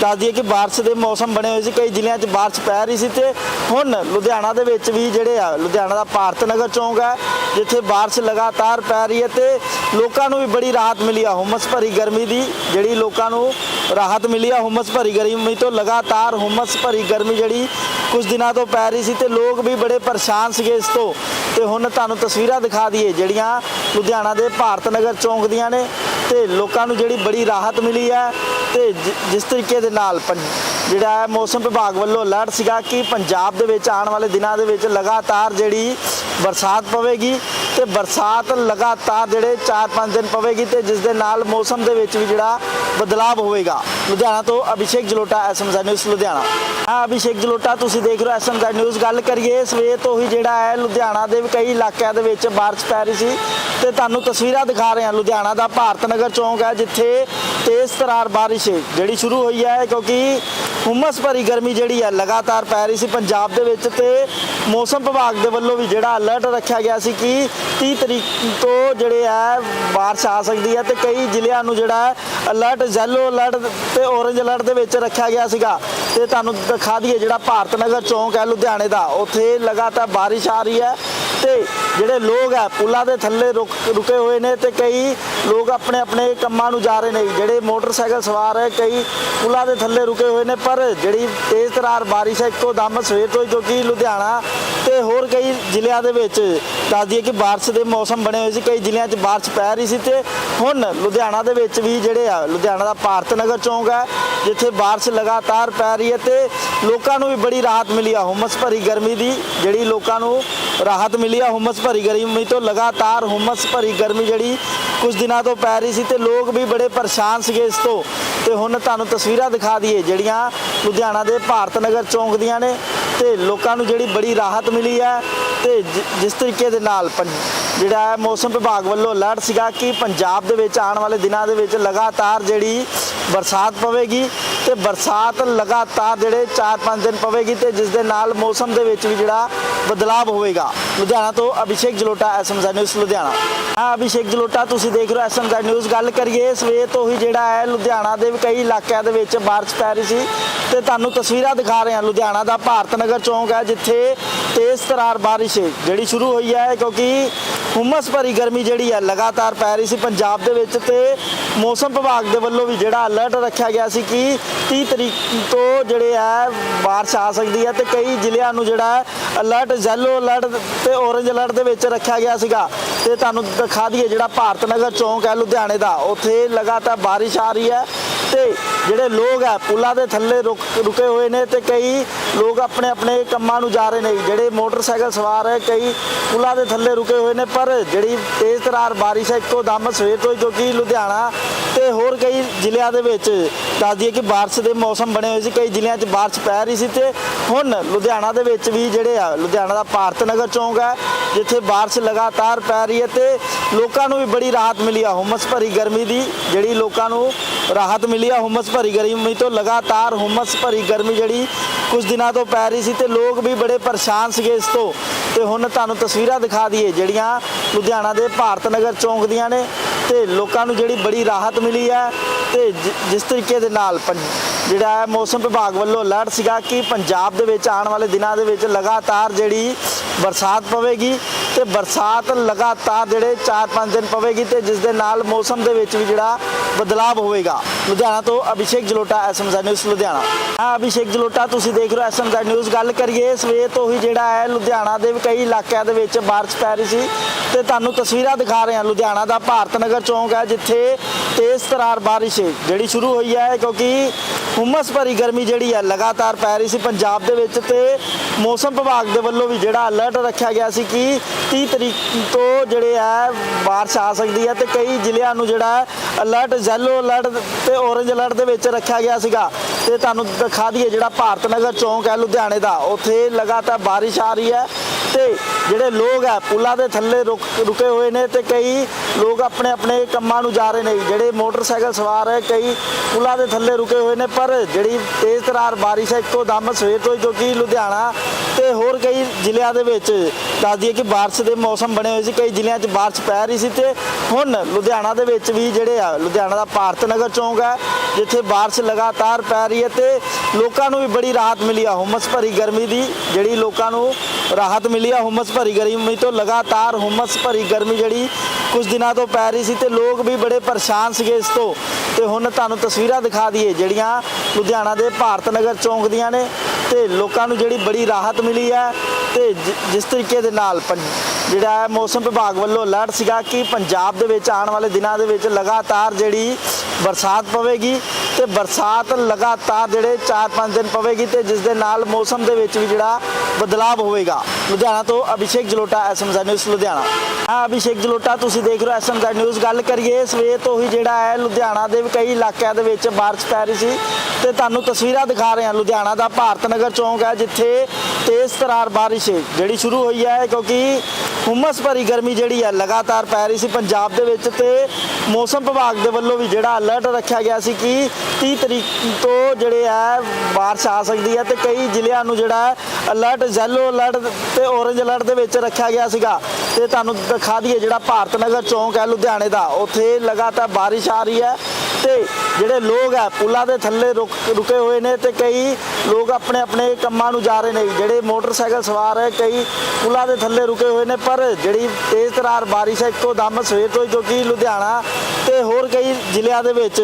S1: ਦੱਸ ਦਈਏ ਕਿ ਬਾਰਿਸ਼ ਦੇ ਮੌਸਮ ਬਣੇ ਹੋਏ ਸੀ, ਕਈ ਜ਼ਿਲ੍ਹਿਆਂ 'ਚ ਬਾਰਿਸ਼ ਪੈ ਰਹੀ ਸੀ ਤੇ ਹੁਣ ਲੁਧਿਆਣਾ ਦੇ ਵਿੱਚ ਵੀ ਜਿਹੜੇ ਆ, ਲੁਧਿਆਣਾ ਦਾ ਭਾਰਤ ਨਗਰ ਚੌਂਕ ਹੈ, ਜਿੱਥੇ ਬਾਰਿਸ਼ ਲਗਾਤਾਰ ਪੈ ਰਹੀ ਹੈ ਤੇ ਲੋਕਾਂ ਨੂੰ ਵੀ ਬੜੀ ਰਾਹਤ ਮਿਲੀ ਆ। ਹੁਮਸ ਭਰੀ ਗਰਮੀ ਦੀ ਜਿਹੜੀ ਲੋਕਾਂ ਨੂੰ ਰਾਹਤ ਮਿਲੀ ਆ ਹੁਮਸ ਭਰੀ ਗਰਮੀ ਤੋਂ ਲਗਾਤਾਰ ਹੁਮਸ ਭਰੀ ਗਰਮੀ ਜਿਹੜੀ ਕੁਝ ਦਿਨਾਂ ਤੋਂ ਪੈ ਰਹੀ ਸੀ ਤੇ ਲੋਕ ਵੀ ਬੜੇ ਪਰੇਸ਼ਾਨ ਸੀਗੇ ਇਸ ਤੋਂ। ਤੇ ਹੁਣ ਤੁਹਾਨੂੰ ਤਸਵੀਰਾਂ ਦਿਖਾ ਦਈਏ ਜਿਹੜੀਆਂ ਲੁਧਿਆਣਾ ਦੇ ਭਾਰਤ ਨਗਰ ਚੌਂਕ ਦੀਆਂ ਨੇ ਤੇ ਲੋਕਾਂ ਨੂੰ ਜਿਹੜੀ ਬੜੀ ਰਾਹਤ ਮਿਲੀ ਹੈ ਤੇ ਜਿਸ ਤਰੀਕੇ ਦੇ ਨਾਲ ਪੰ- ਜਿਹੜਾ ਹੈ ਮੌਸਮ ਵਿਭਾਗ ਵੱਲੋਂ ਅਲਰਟ ਸੀਗਾ ਕਿ ਪੰਜਾਬ ਦੇ ਵਿੱਚ ਆਉਣ ਵਾਲੇ ਦਿਨਾਂ ਦੇ ਵਿੱਚ ਲਗਾਤਾਰ ਜਿਹੜੀ ਬਰਸਾਤ ਪਵੇਗੀ। ਤੇ ਬਰਸਾਤ ਲਗਾਤਾਰ ਜਿਹੜੇ 4-5 ਦਿਨ ਪਵੇਗੀ ਤੇ ਜਿਸ ਦੇ ਨਾਲ ਮੌਸਮ ਦੇ ਵਿੱਚ ਵੀ ਜਿਹੜਾ ਬਦਲਾਅ ਹੋਵੇਗਾ। ਲੁਧਿਆਣਾ ਤੋਂ ਅਭਿਸ਼ੇਕ ਜਲੋਟਾ ਐਸਐਮਜ਼ੈਡ ਨਿਊਜ਼, ਲੁਧਿਆਣਾ। ਹਾਂ, ਅਭਿਸ਼ੇਕ ਜਲੋਟਾ, ਤੁਸੀਂ ਦੇਖ ਰਹੇ ਹੋ ਐਸਐਮਜ਼ੈਡ ਨਿਊਜ਼। ਗੱਲ ਕਰੀਏ, ਸਵੇਰ ਤੋਂ ਹੀ ਜਿਹੜਾ ਹੈ ਲੁਧਿਆਣਾ ਦੇ ਕਈ ਇਲਾਕਿਆਂ ਦੇ ਵਿੱਚ ਬਾਰਿਸ਼ ਪੈ ਰਹੀ ਸੀ ਤੇ ਤੁਹਾਨੂੰ ਤਸਵੀਰਾਂ ਦਿਖਾ ਰਹੇ ਹਾਂ। ਲੁਧਿਆਣਾ ਦਾ ਭਾਰਤ ਨਗਰ ਚੌਂਕ ਹੈ, ਜਿੱਥੇ ਤੇਜ਼ ਤਰਾਰ ਬਾਰਿਸ਼ ਜਿਹੜੀ ਸ਼ੁਰੂ ਹੋਈ ਹੈ, ਕਿਉਂਕਿ ਹੁਮਸ ਭਰੀ ਗਰਮੀ ਜਿਹੜੀ ਹੈ ਲਗਾਤਾਰ ਪੈ ਰਹੀ ਸੀ ਪੰਜਾਬ ਦੇ ਵਿੱਚ ਤੇ ਮੌਸਮ ਵਿਭਾਗ ਦੇ ਵੱਲੋਂ ਵੀ ਜਿਹੜਾ ਅਲਰਟ ਰੱਖਿਆ ਗਿਆ ਸੀ ਕਿ 30 ਤਰੀਕ ਤੋਂ ਜਿਹੜੇ ਹੈ ਬਾਰਿਸ਼ ਆ ਸਕਦੀ ਹੈ ਤੇ ਕਈ ਜ਼ਿਲ੍ਹਿਆਂ ਨੂੰ ਜਿਹੜਾ ਅਲਰਟ ਯੈਲੋ ਅਲਰਟ ਤੇ ਔਰੇਂਜ ਅਲਰਟ ਦੇ ਵਿੱਚ ਰੱਖਿਆ ਗਿਆ ਸੀਗਾ। ਤੇ ਤੁਹਾਨੂੰ ਦਿਖਾ ਦਈਏ ਜਿਹੜਾ ਭਾਰਤ ਨਗਰ ਚੌਂਕ ਹੈ ਲੁਧਿਆਣੇ ਦਾ। ਉੱਥੇ ਲਗਾਤਾਰ ਬਾਰਿਸ਼ ਆ ਰਹੀ ਹੈ। ਤੇ ਜਿਹੜੇ ਲੋਕ ਹੈ ਪੁਲਾਂ ਦੇ ਥੱਲੇ ਰੁਕ, ਰੁਕੇ ਹੋਏ ਨੇ ਤੇ ਕਈ ਲੋਕ ਆਪਣੇ ਆਪਣੇ ਕੰਮਾਂ ਨੂੰ ਜਾ ਰਹੇ ਨੇ। ਜਿਹੜੇ ਮੋਟਰਸਾਈਕਲ ਸਵਾਰ ਹੈ, ਕਈ ਪੁਲਾਂ ਦੇ ਥੱਲੇ ਰੁਕੇ ਹੋਏ ਨੇ, ਪਰ ਜਿਹੜੀ ਤੇਜ਼ ਤਰਾਰ ਬਾਰਿਸ਼ ਹੈ, ਇੱਕੋ ਦਮ ਸਵੇਰ ਤੋਂ ਹੀ ਜੋ ਕਿ ਲੁਧਿਆਣਾ ਤੇ ਹੋਰ ਕਈ ਜ਼ਿਲ੍ਹਿਆਂ ਦੇ ਵਿੱਚ ਦੱਸ ਦਈਏ ਕਿ ਬਾਰਿਸ਼ ਦੇ ਮੌਸਮ ਬਣੇ ਹੋਏ ਸੀ, ਕਈ ਜ਼ਿਲ੍ਹਿਆਂ 'ਚ ਬਾਰਿਸ਼ ਪੈ ਰਹੀ ਸੀ ਤੇ ਹੁਣ ਲੁਧਿਆਣਾ ਦੇ ਵਿੱਚ ਵੀ ਜਿਹੜੇ ਆ, ਲੁਧਿਆਣਾ ਦਾ ਭਾਰਤ ਨਗਰ ਚੌਂਕ ਹੈ, ਜਿੱਥੇ ਬਾਰਿਸ਼ ਲਗਾਤਾਰ ਪੈ ਰਹੀ ਹੈ ਤੇ ਲੋਕਾਂ ਨੂੰ ਵੀ ਬੜੀ ਰਾਹਤ ਮਿਲੀ ਆ। ਹੁਮਸ ਭਰੀ ਗਰਮੀ ਦੀ ਜਿਹੜੀ ਲੋਕਾਂ ਨੂੰ ਰਾਹਤ ਮਿਲੀ ਆ ਹੁਮਸ ਭਰੀ ਗਰਮੀ ਤੋਂ ਲਗਾਤਾਰ ਹੁਮਸ ਭਰੀ ਗਰਮੀ ਜਿਹੜੀ ਕੁਝ ਦਿਨਾਂ ਤੋਂ ਪੈ ਰਹੀ ਸੀ ਤੇ ਲੋਕ ਵੀ ਬੜੇ ਪਰੇਸ਼ਾਨ ਸੀਗੇ ਇਸ ਤੋਂ। ਤੇ ਹੁਣ ਤੁਹਾਨੂੰ ਤਸਵੀਰਾਂ ਦਿਖਾ ਦਈਏ, ਜਿਹੜੀਆਂ ਲੁਧਿਆਣਾ ਦੇ ਭਾਰਤ ਨਗਰ ਚੌਂਕ ਦੀਆਂ ਨੇ ਤੇ ਲੋਕਾਂ ਨੂੰ ਜਿਹੜੀ ਬੜੀ ਰਾਹਤ ਮਿਲੀ ਹੈ ਤੇ ਜਿਸ ਤਰੀਕੇ ਦੇ ਨਾਲ ਪੰ- ਜਿਹੜਾ ਹੈ ਮੌਸਮ ਵਿਭਾਗ ਵੱਲੋਂ ਅਲਰਟ ਸੀਗਾ ਕਿ ਪੰਜਾਬ ਦੇ ਵਿੱਚ ਆਉਣ ਵਾਲੇ ਦਿਨਾਂ ਦੇ ਵਿੱਚ ਲਗਾਤਾਰ ਜਿਹੜੀ ਬਰਸਾਤ ਪਵੇਗੀ ਤੇ ਬਰਸਾਤ ਲਗਾਤਾਰ ਜਿਹੜੇ 4-5 ਦਿਨ ਪਵੇਗੀ ਤੇ ਜਿਸ ਦੇ ਨਾਲ ਮੌਸਮ ਦੇ ਵਿੱਚ ਵੀ ਜਿਹੜਾ ਬਦਲਾਅ ਹੋਵੇਗਾ। ਲੁਧਿਆਣਾ ਤੋਂ ਅਭਿਸ਼ੇਕ ਜਲੋਟਾ ਐਸਐਮਜ਼ੈਡ ਨਿਊਜ਼ ਲੁਧਿਆਣਾ। ਹਾਂ, ਅਭਿਸ਼ੇਕ ਜਲੋਟਾ, ਤੁਸੀਂ ਦੇਖ ਰਹੇ ਹੋ ਐਸਐਮਜ਼ੈਡ ਨਿਊਜ਼। ਗੱਲ ਕਰੀਏ, ਸਵੇਰ ਤੋਂ ਹੀ ਜਿਹੜਾ ਹੈ ਲੁਧਿਆਣਾ ਦੇ ਕਈ ਇਲਾਕਿਆਂ ਦੇ ਵਿੱਚ ਬਾਰਿਸ਼ ਪੈ ਰਹੀ ਸੀ ਤੇ ਤੁਹਾਨੂੰ ਤਸਵੀਰਾਂ ਦਿਖਾ ਰਹੇ ਹਾਂ। ਲੁਧਿਆਣਾ ਦਾ ਭਾਰਤ ਨਗਰ ਚੌਂਕ ਹੈ, ਜਿੱਥੇ ਤੇਜ਼ ਤਰਾਰ ਬਾਰਿਸ਼ ਜਿਹੜੀ ਸ਼ੁਰੂ ਹੋਈ ਹੈ, ਕਿਉਂਕਿ ਹੁਮਸ ਭਰੀ ਗਰਮੀ ਜਿਹੜੀ ਹੈ ਲਗਾਤਾਰ ਪੈ ਰਹੀ ਸੀ ਪੰਜਾਬ ਦੇ ਵਿੱਚ ਤੇ ਮੌਸਮ ਵਿਭਾਗ ਦੇ ਵੱਲੋਂ ਵੀ ਜਿਹੜਾ ਅਲਰਟ ਰੱਖਿਆ ਗਿਆ ਸੀ ਕਿ 30 ਤਰੀਕ ਤੋਂ ਜਿਹੜੇ ਹੈ ਬਾਰਿਸ਼ ਆ ਸਕਦੀ ਹੈ ਤੇ ਕਈ ਜ਼ਿਲ੍ਹਿਆਂ ਨੂੰ ਜਿਹੜਾ ਅਲਰਟ ਯੈਲੋ ਅਲਰਟ ਤੇ ਔਰੇਂਜ ਅਲਰਟ ਦੇ ਵਿੱਚ ਰੱਖਿਆ ਗਿਆ ਸੀਗਾ। ਤੇ ਤੁਹਾਨੂੰ ਦਿਖਾ ਦਈਏ ਜਿਹੜਾ ਭਾਰਤ ਨਗਰ ਚੌਂਕ ਹੈ ਲੁਧਿਆਣੇ ਦਾ ਉੱਥੇ ਲਗਾਤਾਰ ਬਾਰਿਸ਼ ਆ ਰਹੀ ਹੈ। ਤੇ ਜਿਹੜੇ ਲੋਕ ਹੈ ਪੁਲਾਂ ਦੇ ਥੱਲੇ ਰੁਕ- ਰੁਕੇ ਹੋਏ ਨੇ ਤੇ ਕਈ ਲੋਕ ਆਪਣੇ ਆਪਣੇ ਕੰਮਾਂ ਨੂੰ ਜਾ ਰਹੇ ਨੇ। ਜਿਹੜੇ ਮੋਟਰਸਾਈਕਲ ਸਵਾਰ ਹੈ, ਕਈ ਪੁਲਾਂ ਦੇ ਥੱਲੇ ਰੁਕੇ ਹੋਏ ਨੇ, ਪਰ ਜਿਹੜੀ ਤੇਜ਼ ਤਰਾਰ ਬਾਰਿਸ਼ ਹੈ, ਇੱਕੋ ਦਮ ਸਵੇਰ ਤੋਂ ਹੀ ਕਿਉਂਕਿ ਲੁਧਿਆਣਾ ਤੇ ਹੋਰ ਕਈ ਜ਼ਿਲ੍ਹਿਆਂ ਦੇ ਵਿੱਚ ਦੱਸ ਦਈਏ ਕਿ ਬਾਰਿਸ਼ ਦੇ ਮੌਸਮ ਬਣੇ ਹੋਏ ਸੀ, ਕਈ ਜ਼ਿਲ੍ਹਿਆਂ 'ਚ ਬਾਰਿਸ਼ ਪੈ ਰਹੀ ਸੀ ਤੇ ਹੁਣ ਲੁਧਿਆਣਾ ਦੇ ਵਿੱਚ ਵੀ ਜਿਹੜੇ ਆ, ਲੁਧਿਆਣਾ ਦਾ ਭਾਰਤ ਨਗਰ ਚੌਂਕ ਹੈ, ਜਿੱਥੇ ਬਾਰਿਸ਼ ਲਗਾਤਾਰ ਪੈ ਰਹੀ ਹੈ ਤੇ ਲੋਕਾਂ ਨੂੰ ਵੀ ਬੜੀ ਰਾਹਤ ਮਿਲੀ ਆ। ਹੁਮਸ ਭਰੀ ਗਰਮੀ ਦੀ ਜਿਹੜੀ ਲੋਕਾਂ ਨੂੰ ਰਾਹਤ ਮਿਲੀ ਆ ਹੁਮਸ ਭਰੀ ਗਰਮੀ ਤੋਂ ਲਗਾਤਾਰ ਹੁਮਸ ਭਰੀ ਗਰਮੀ ਜਿਹੜੀ ਕੁਝ ਦਿਨਾਂ ਤੋਂ ਪੈ ਰਹੀ ਸੀ ਤੇ ਲੋਕ ਵੀ ਬੜੇ ਪਰੇਸ਼ਾਨ ਸੀਗੇ ਇਸ ਤੋਂ। ਤੇ ਹੁਣ ਤੁਹਾਨੂੰ ਤਸਵੀਰਾਂ ਦਿਖਾ ਦਈਏ, ਜਿਹੜੀਆਂ ਲੁਧਿਆਣਾ ਦੇ ਭਾਰਤ ਨਗਰ ਚੌਂਕ ਦੀਆਂ ਨੇ ਤੇ ਲੋਕਾਂ ਨੂੰ ਜਿਹੜੀ ਬੜੀ ਰਾਹਤ ਮਿਲੀ ਹੈ ਤੇ ਜਿਸ ਤਰੀਕੇ ਦੇ ਨਾਲ ਪੰ- ਜਿਹੜਾ ਹੈ ਮੌਸਮ ਵਿਭਾਗ ਵੱਲੋਂ ਅਲਰਟ ਸੀਗਾ ਕਿ ਪੰਜਾਬ ਦੇ ਵਿੱਚ ਆਉਣ ਵਾਲੇ ਦਿਨਾਂ ਦੇ ਵਿੱਚ ਲਗਾਤਾਰ ਜਿਹੜੀ ਬਰਸਾਤ ਪਵੇਗੀ ਤੇ ਬਰਸਾਤ ਲਗਾਤਾਰ ਜਿਹੜੇ 4-5 ਦਿਨ ਪਵੇਗੀ ਤੇ ਜਿਸ ਦੇ ਨਾਲ ਮੌਸਮ ਦੇ ਵਿੱਚ ਵੀ ਜਿਹੜਾ ਬਦਲਾਅ ਹੋਵੇਗਾ। ਲੁਧਿਆਣਾ ਤੋਂ ਅਭਿਸ਼ੇਕ ਜਲੋਟਾ ਐਸਐਮਜ਼ੈਡ ਨਿਊਜ਼ ਲੁਧਿਆਣਾ। ਹਾਂ ਅਭਿਸ਼ੇਕ ਜਲੋਟਾ, ਤੁਸੀਂ ਦੇਖ ਰਹੇ ਹੋ ਐਸਐਮਜ਼ੈਡ ਨਿਊਜ਼। ਗੱਲ ਕਰੀਏ ਸਵੇਰ ਤੋਂ ਹੀ ਜਿਹੜਾ ਹੈ, ਲੁਧਿਆਣਾ ਦੇ ਕਈ ਇਲਾਕਿਆਂ ਦੇ ਵਿੱਚ ਬਾਰਿਸ਼ ਪੈ ਰਹੀ ਸੀ। ਤੇ ਤੁਹਾਨੂੰ ਤਸਵੀਰਾਂ ਦਿਖਾ ਰਹੇ ਹਾਂ। ਲੁਧਿਆਣਾ ਦਾ ਭਾਰਤ ਨਗਰ ਚੌਂਕ ਹੈ, ਜਿੱਥੇ ਤੇਜ਼ ਤਰਾਰ ਬਾਰਿਸ਼ ਜਿਹੜੀ ਸ਼ੁਰੂ ਹੋਈ ਹੈ, ਕਿਉਂਕਿ ਹੁਮਸ ਭਰੀ ਗਰਮੀ ਜਿਹੜੀ ਹੈ ਲਗਾਤਾਰ ਪੈ ਰਹੀ ਸੀ ਪੰਜਾਬ ਦੇ ਵਿੱਚ ਤੇ ਮੌਸਮ ਵਿਭਾਗ ਦੇ ਵੱਲੋਂ ਵੀ ਜਿਹੜਾ ਅਲਰਟ ਰੱਖਿਆ ਗਿਆ ਸੀ ਕਿ 30 ਤਰੀਕ ਤੋਂ ਜਿਹੜੇ ਹੈ ਬਾਰਿਸ਼ ਆ ਸਕਦੀ ਹੈ ਤੇ ਕਈ ਜ਼ਿਲ੍ਹਿਆਂ ਨੂੰ ਜਿਹੜਾ ਅਲਰਟ ਯੈਲੋ ਅਲਰਟ ਤੇ ਔਰੇਂਜ ਅਲਰਟ ਦੇ ਵਿੱਚ ਰੱਖਿਆ ਗਿਆ ਸੀਗਾ। ਤੇ ਤੁਹਾਨੂੰ ਦਿਖਾ ਦਈਏ ਜਿਹੜਾ ਭਾਰਤ ਨਗਰ ਚੌਂਕ ਹੈ, ਲੁਧਿਆਣੇ ਦਾ, ਉੱਥੇ ਲਗਾਤਾਰ ਬਾਰਿਸ਼ ਆ ਰਹੀ ਹੈ ਤੇ ਜਿਹੜੇ ਲੋਕ ਹੈ, ਪੁਲਾਂ ਦੇ ਥੱਲੇ ਰੁਕ- ਰੁਕੇ ਹੋਏ ਨੇ ਤੇ ਕਈ ਲੋਕ ਆਪਣੇ ਆਪਣੇ ਕੰਮਾਂ ਨੂੰ ਜਾ ਰਹੇ ਨੇ। ਜਿਹੜੇ ਮੋਟਰਸਾਈਕਲ ਸਵਾਰ ਹੈ, ਕਈ ਪੁਲਾਂ ਦੇ ਥੱਲੇ ਰੁਕੇ ਹੋਏ ਨੇ ਪਰ ਜਿਹੜੀ ਤੇਜ਼ ਤਰਾਰ ਬਾਰਿਸ਼ ਹੈ, ਇੱਕੋ ਦਮ ਸਵੇਰ ਤੋਂ ਹੀ ਕਿਉਂਕਿ ਲੁਧਿਆਣਾ ਤੇ ਹੋਰ ਕਈ ਜ਼ਿਲ੍ਹਿਆਂ ਦੇ ਵਿੱਚ ਦੱਸ ਦਈਏ ਕਿ ਬਾਰਿਸ਼ ਦੇ ਮੌਸਮ ਬਣੇ ਹੋਏ ਸੀ, ਕਈ ਜ਼ਿਲ੍ਹਿਆਂ 'ਚ ਬਾਰਿਸ਼ ਪੈ ਰਹੀ ਸੀ ਤੇ ਹੁਣ ਲੁਧਿਆਣਾ ਦੇ ਵਿੱਚ ਵੀ ਜਿਹੜੇ ਆ, ਲੁਧਿਆਣਾ ਦਾ ਭਾਰਤ ਨਗਰ ਚੌਂਕ ਹੈ, ਜਿੱਥੇ ਬਾਰਿਸ਼ ਲਗਾਤਾਰ ਪੈ ਰਹੀ ਹੈ ਤੇ ਲੋਕਾਂ ਨੂੰ ਵੀ ਬੜੀ ਰਾਹਤ ਮਿਲੀ ਆ, ਹੁਮਸ ਭਰੀ ਗਰਮੀ ਦੀ ਜਿਹੜੀ ਲੋਕਾਂ ਨੂੰ ਰਾਹਤ ਮਿਲੀ ਆ, ਹੁਮਸ ਭਰੀ ਗਰਮੀ ਤੋਂ ਲਗਾਤਾਰ ਹੁਮਸ ਭਰੀ ਗਰਮੀ ਜਿਹੜੀ ਕੁਝ ਦਿਨਾਂ ਤੋਂ ਪੈ ਰਹੀ ਸੀ ਤੇ ਲੋਕ ਵੀ ਬੜੇ ਪਰੇਸ਼ਾਨ ਸੀਗੇ ਇਸ ਤੋਂ। ਤੇ ਹੁਣ ਤੁਹਾਨੂੰ ਤਸਵੀਰਾਂ ਦਿਖਾ ਦਈਏ ਜਿਹੜੀਆਂ ਲੁਧਿਆਣਾ ਦੇ ਭਾਰਤ ਨਗਰ ਚੌਂਕ ਦੀਆਂ ਨੇ ਤੇ ਲੋਕਾਂ ਨੂੰ ਜਿਹੜੀ ਬੜੀ ਰਾਹਤ ਮਿਲੀ ਹੈ ਤੇ ਜਿਸ ਤਰੀਕੇ ਦੇ ਨਾਲ ਪੰ- ਜਿਹੜਾ ਹੈ ਮੌਸਮ ਵਿਭਾਗ ਵੱਲੋਂ ਅਲਰਟ ਸੀਗਾ ਕਿ ਪੰਜਾਬ ਦੇ ਵਿੱਚ ਆਉਣ ਵਾਲੇ ਦਿਨਾਂ ਦੇ ਵਿੱਚ ਲਗਾਤਾਰ ਜਿਹੜੀ ਬਰਸਾਤ ਪਵੇਗੀ ਤੇ ਬਰਸਾਤ ਲਗਾਤਾਰ ਜਿਹੜੇ 4-5 ਦਿਨ ਪਵੇਗੀ ਤੇ ਜਿਸ ਦੇ ਨਾਲ ਮੌਸਮ ਦੇ ਵਿੱਚ ਵੀ ਜਿਹੜਾ ਬਦਲਾਅ ਹੋਵੇਗਾ। ਲੁਧਿਆਣਾ ਤੋਂ ਅਭਿਸ਼ੇਕ ਜਲੋਟਾ ਐਸਐਮਜ਼ੈਡ ਨਿਊਜ਼, ਲੁਧਿਆਣਾ। ਹਾਂ, ਅਭਿਸ਼ੇਕ ਜਲੋਟਾ, ਤੁਸੀਂ ਦੇਖ ਰਹੇ ਹੋ ਐਸਐਮਜ਼ੈਡ ਨਿਊਜ਼। ਗੱਲ ਕਰੀਏ, ਸਵੇਰ ਤੋਂ ਹੀ ਜਿਹੜਾ ਹੈ ਲੁਧਿਆਣਾ ਦੇ ਕਈ ਇਲਾਕਿਆਂ ਦੇ ਵਿੱਚ ਬਾਰਿਸ਼ ਪੈ ਰਹੀ ਸੀ ਤੇ ਤੁਹਾਨੂੰ ਤਸਵੀਰਾਂ ਦਿਖਾ ਰਹੇ ਹਾਂ। ਲੁਧਿਆਣਾ ਦਾ ਭਾਰਤ ਨਗਰ ਚੌਂਕ ਹੈ, ਜਿੱਥੇ ਤੇਜ਼ ਤਰਾਰ ਬਾਰਿਸ਼ ਜਿਹੜੀ ਸ਼ੁਰੂ ਹੋਈ ਹੈ, ਕਿਉਂਕਿ ਹੁਮਸ ਭਰੀ ਗਰਮੀ ਜਿਹੜੀ ਹੈ ਲਗਾਤਾਰ ਪੈ ਰਹੀ ਸੀ ਪੰਜਾਬ ਦੇ ਵਿੱਚ ਤੇ ਮੌਸਮ ਵਿਭਾਗ ਦੇ ਵੱਲੋਂ ਵੀ ਜਿਹੜਾ ਅਲਰਟ ਰੱਖਿਆ ਗਿਆ ਸੀ ਕਿ 30 ਤਰੀਕ ਤੋਂ ਜਿਹੜੇ ਹੈ ਬਾਰਿਸ਼ ਆ ਸਕਦੀ ਹੈ ਤੇ ਕਈ ਜ਼ਿਲ੍ਹਿਆਂ ਨੂੰ ਜਿਹੜਾ ਅਲਰਟ ਯੈਲੋ ਅਲਰਟ ਤੇ ਔਰੇਂਜ ਅਲਰਟ ਦੇ ਵਿੱਚ ਰੱਖਿਆ ਗਿਆ ਸੀਗਾ। ਤੇ ਤੁਹਾਨੂੰ ਦਿਖਾ ਦਈਏ ਜਿਹੜਾ ਭਾਰਤ ਨਗਰ ਚੌਂਕ ਹੈ ਲੁਧਿਆਣੇ ਦਾ, ਉੱਥੇ ਲਗਾਤਾਰ ਬਾਰਿਸ਼ ਆ ਰਹੀ ਹੈ ਤੇ ਜਿਹੜੇ ਲੋਕ ਹੈ ਪੁਲਾਂ ਦੇ ਥੱਲੇ ਰੁਕ- ਰੁਕੇ ਹੋਏ ਨੇ ਤੇ ਕਈ ਲੋਕ ਆਪਣੇ ਆਪਣੇ ਕੰਮਾਂ ਨੂੰ ਜਾ ਰਹੇ ਨੇ। ਜਿਹੜੇ ਮੋਟਰਸਾਈਕਲ ਸਵਾਰ ਹੈ, ਕਈ ਪੁਲਾਂ ਦੇ ਥੱਲੇ ਰੁਕੇ ਹੋਏ ਨੇ, ਪਰ ਜਿਹੜੀ ਤੇਜ਼ ਤਰਾਰ ਬਾਰਿਸ਼ ਹੈ, ਇੱਕੋ ਦਮ ਸਵੇਰ ਤੋਂ ਹੀ ਕਿਉਂਕਿ ਲੁਧਿਆਣਾ ਤੇ ਹੋਰ ਕਈ ਜ਼ਿਲ੍ਹਿਆਂ ਦੇ ਵਿੱਚ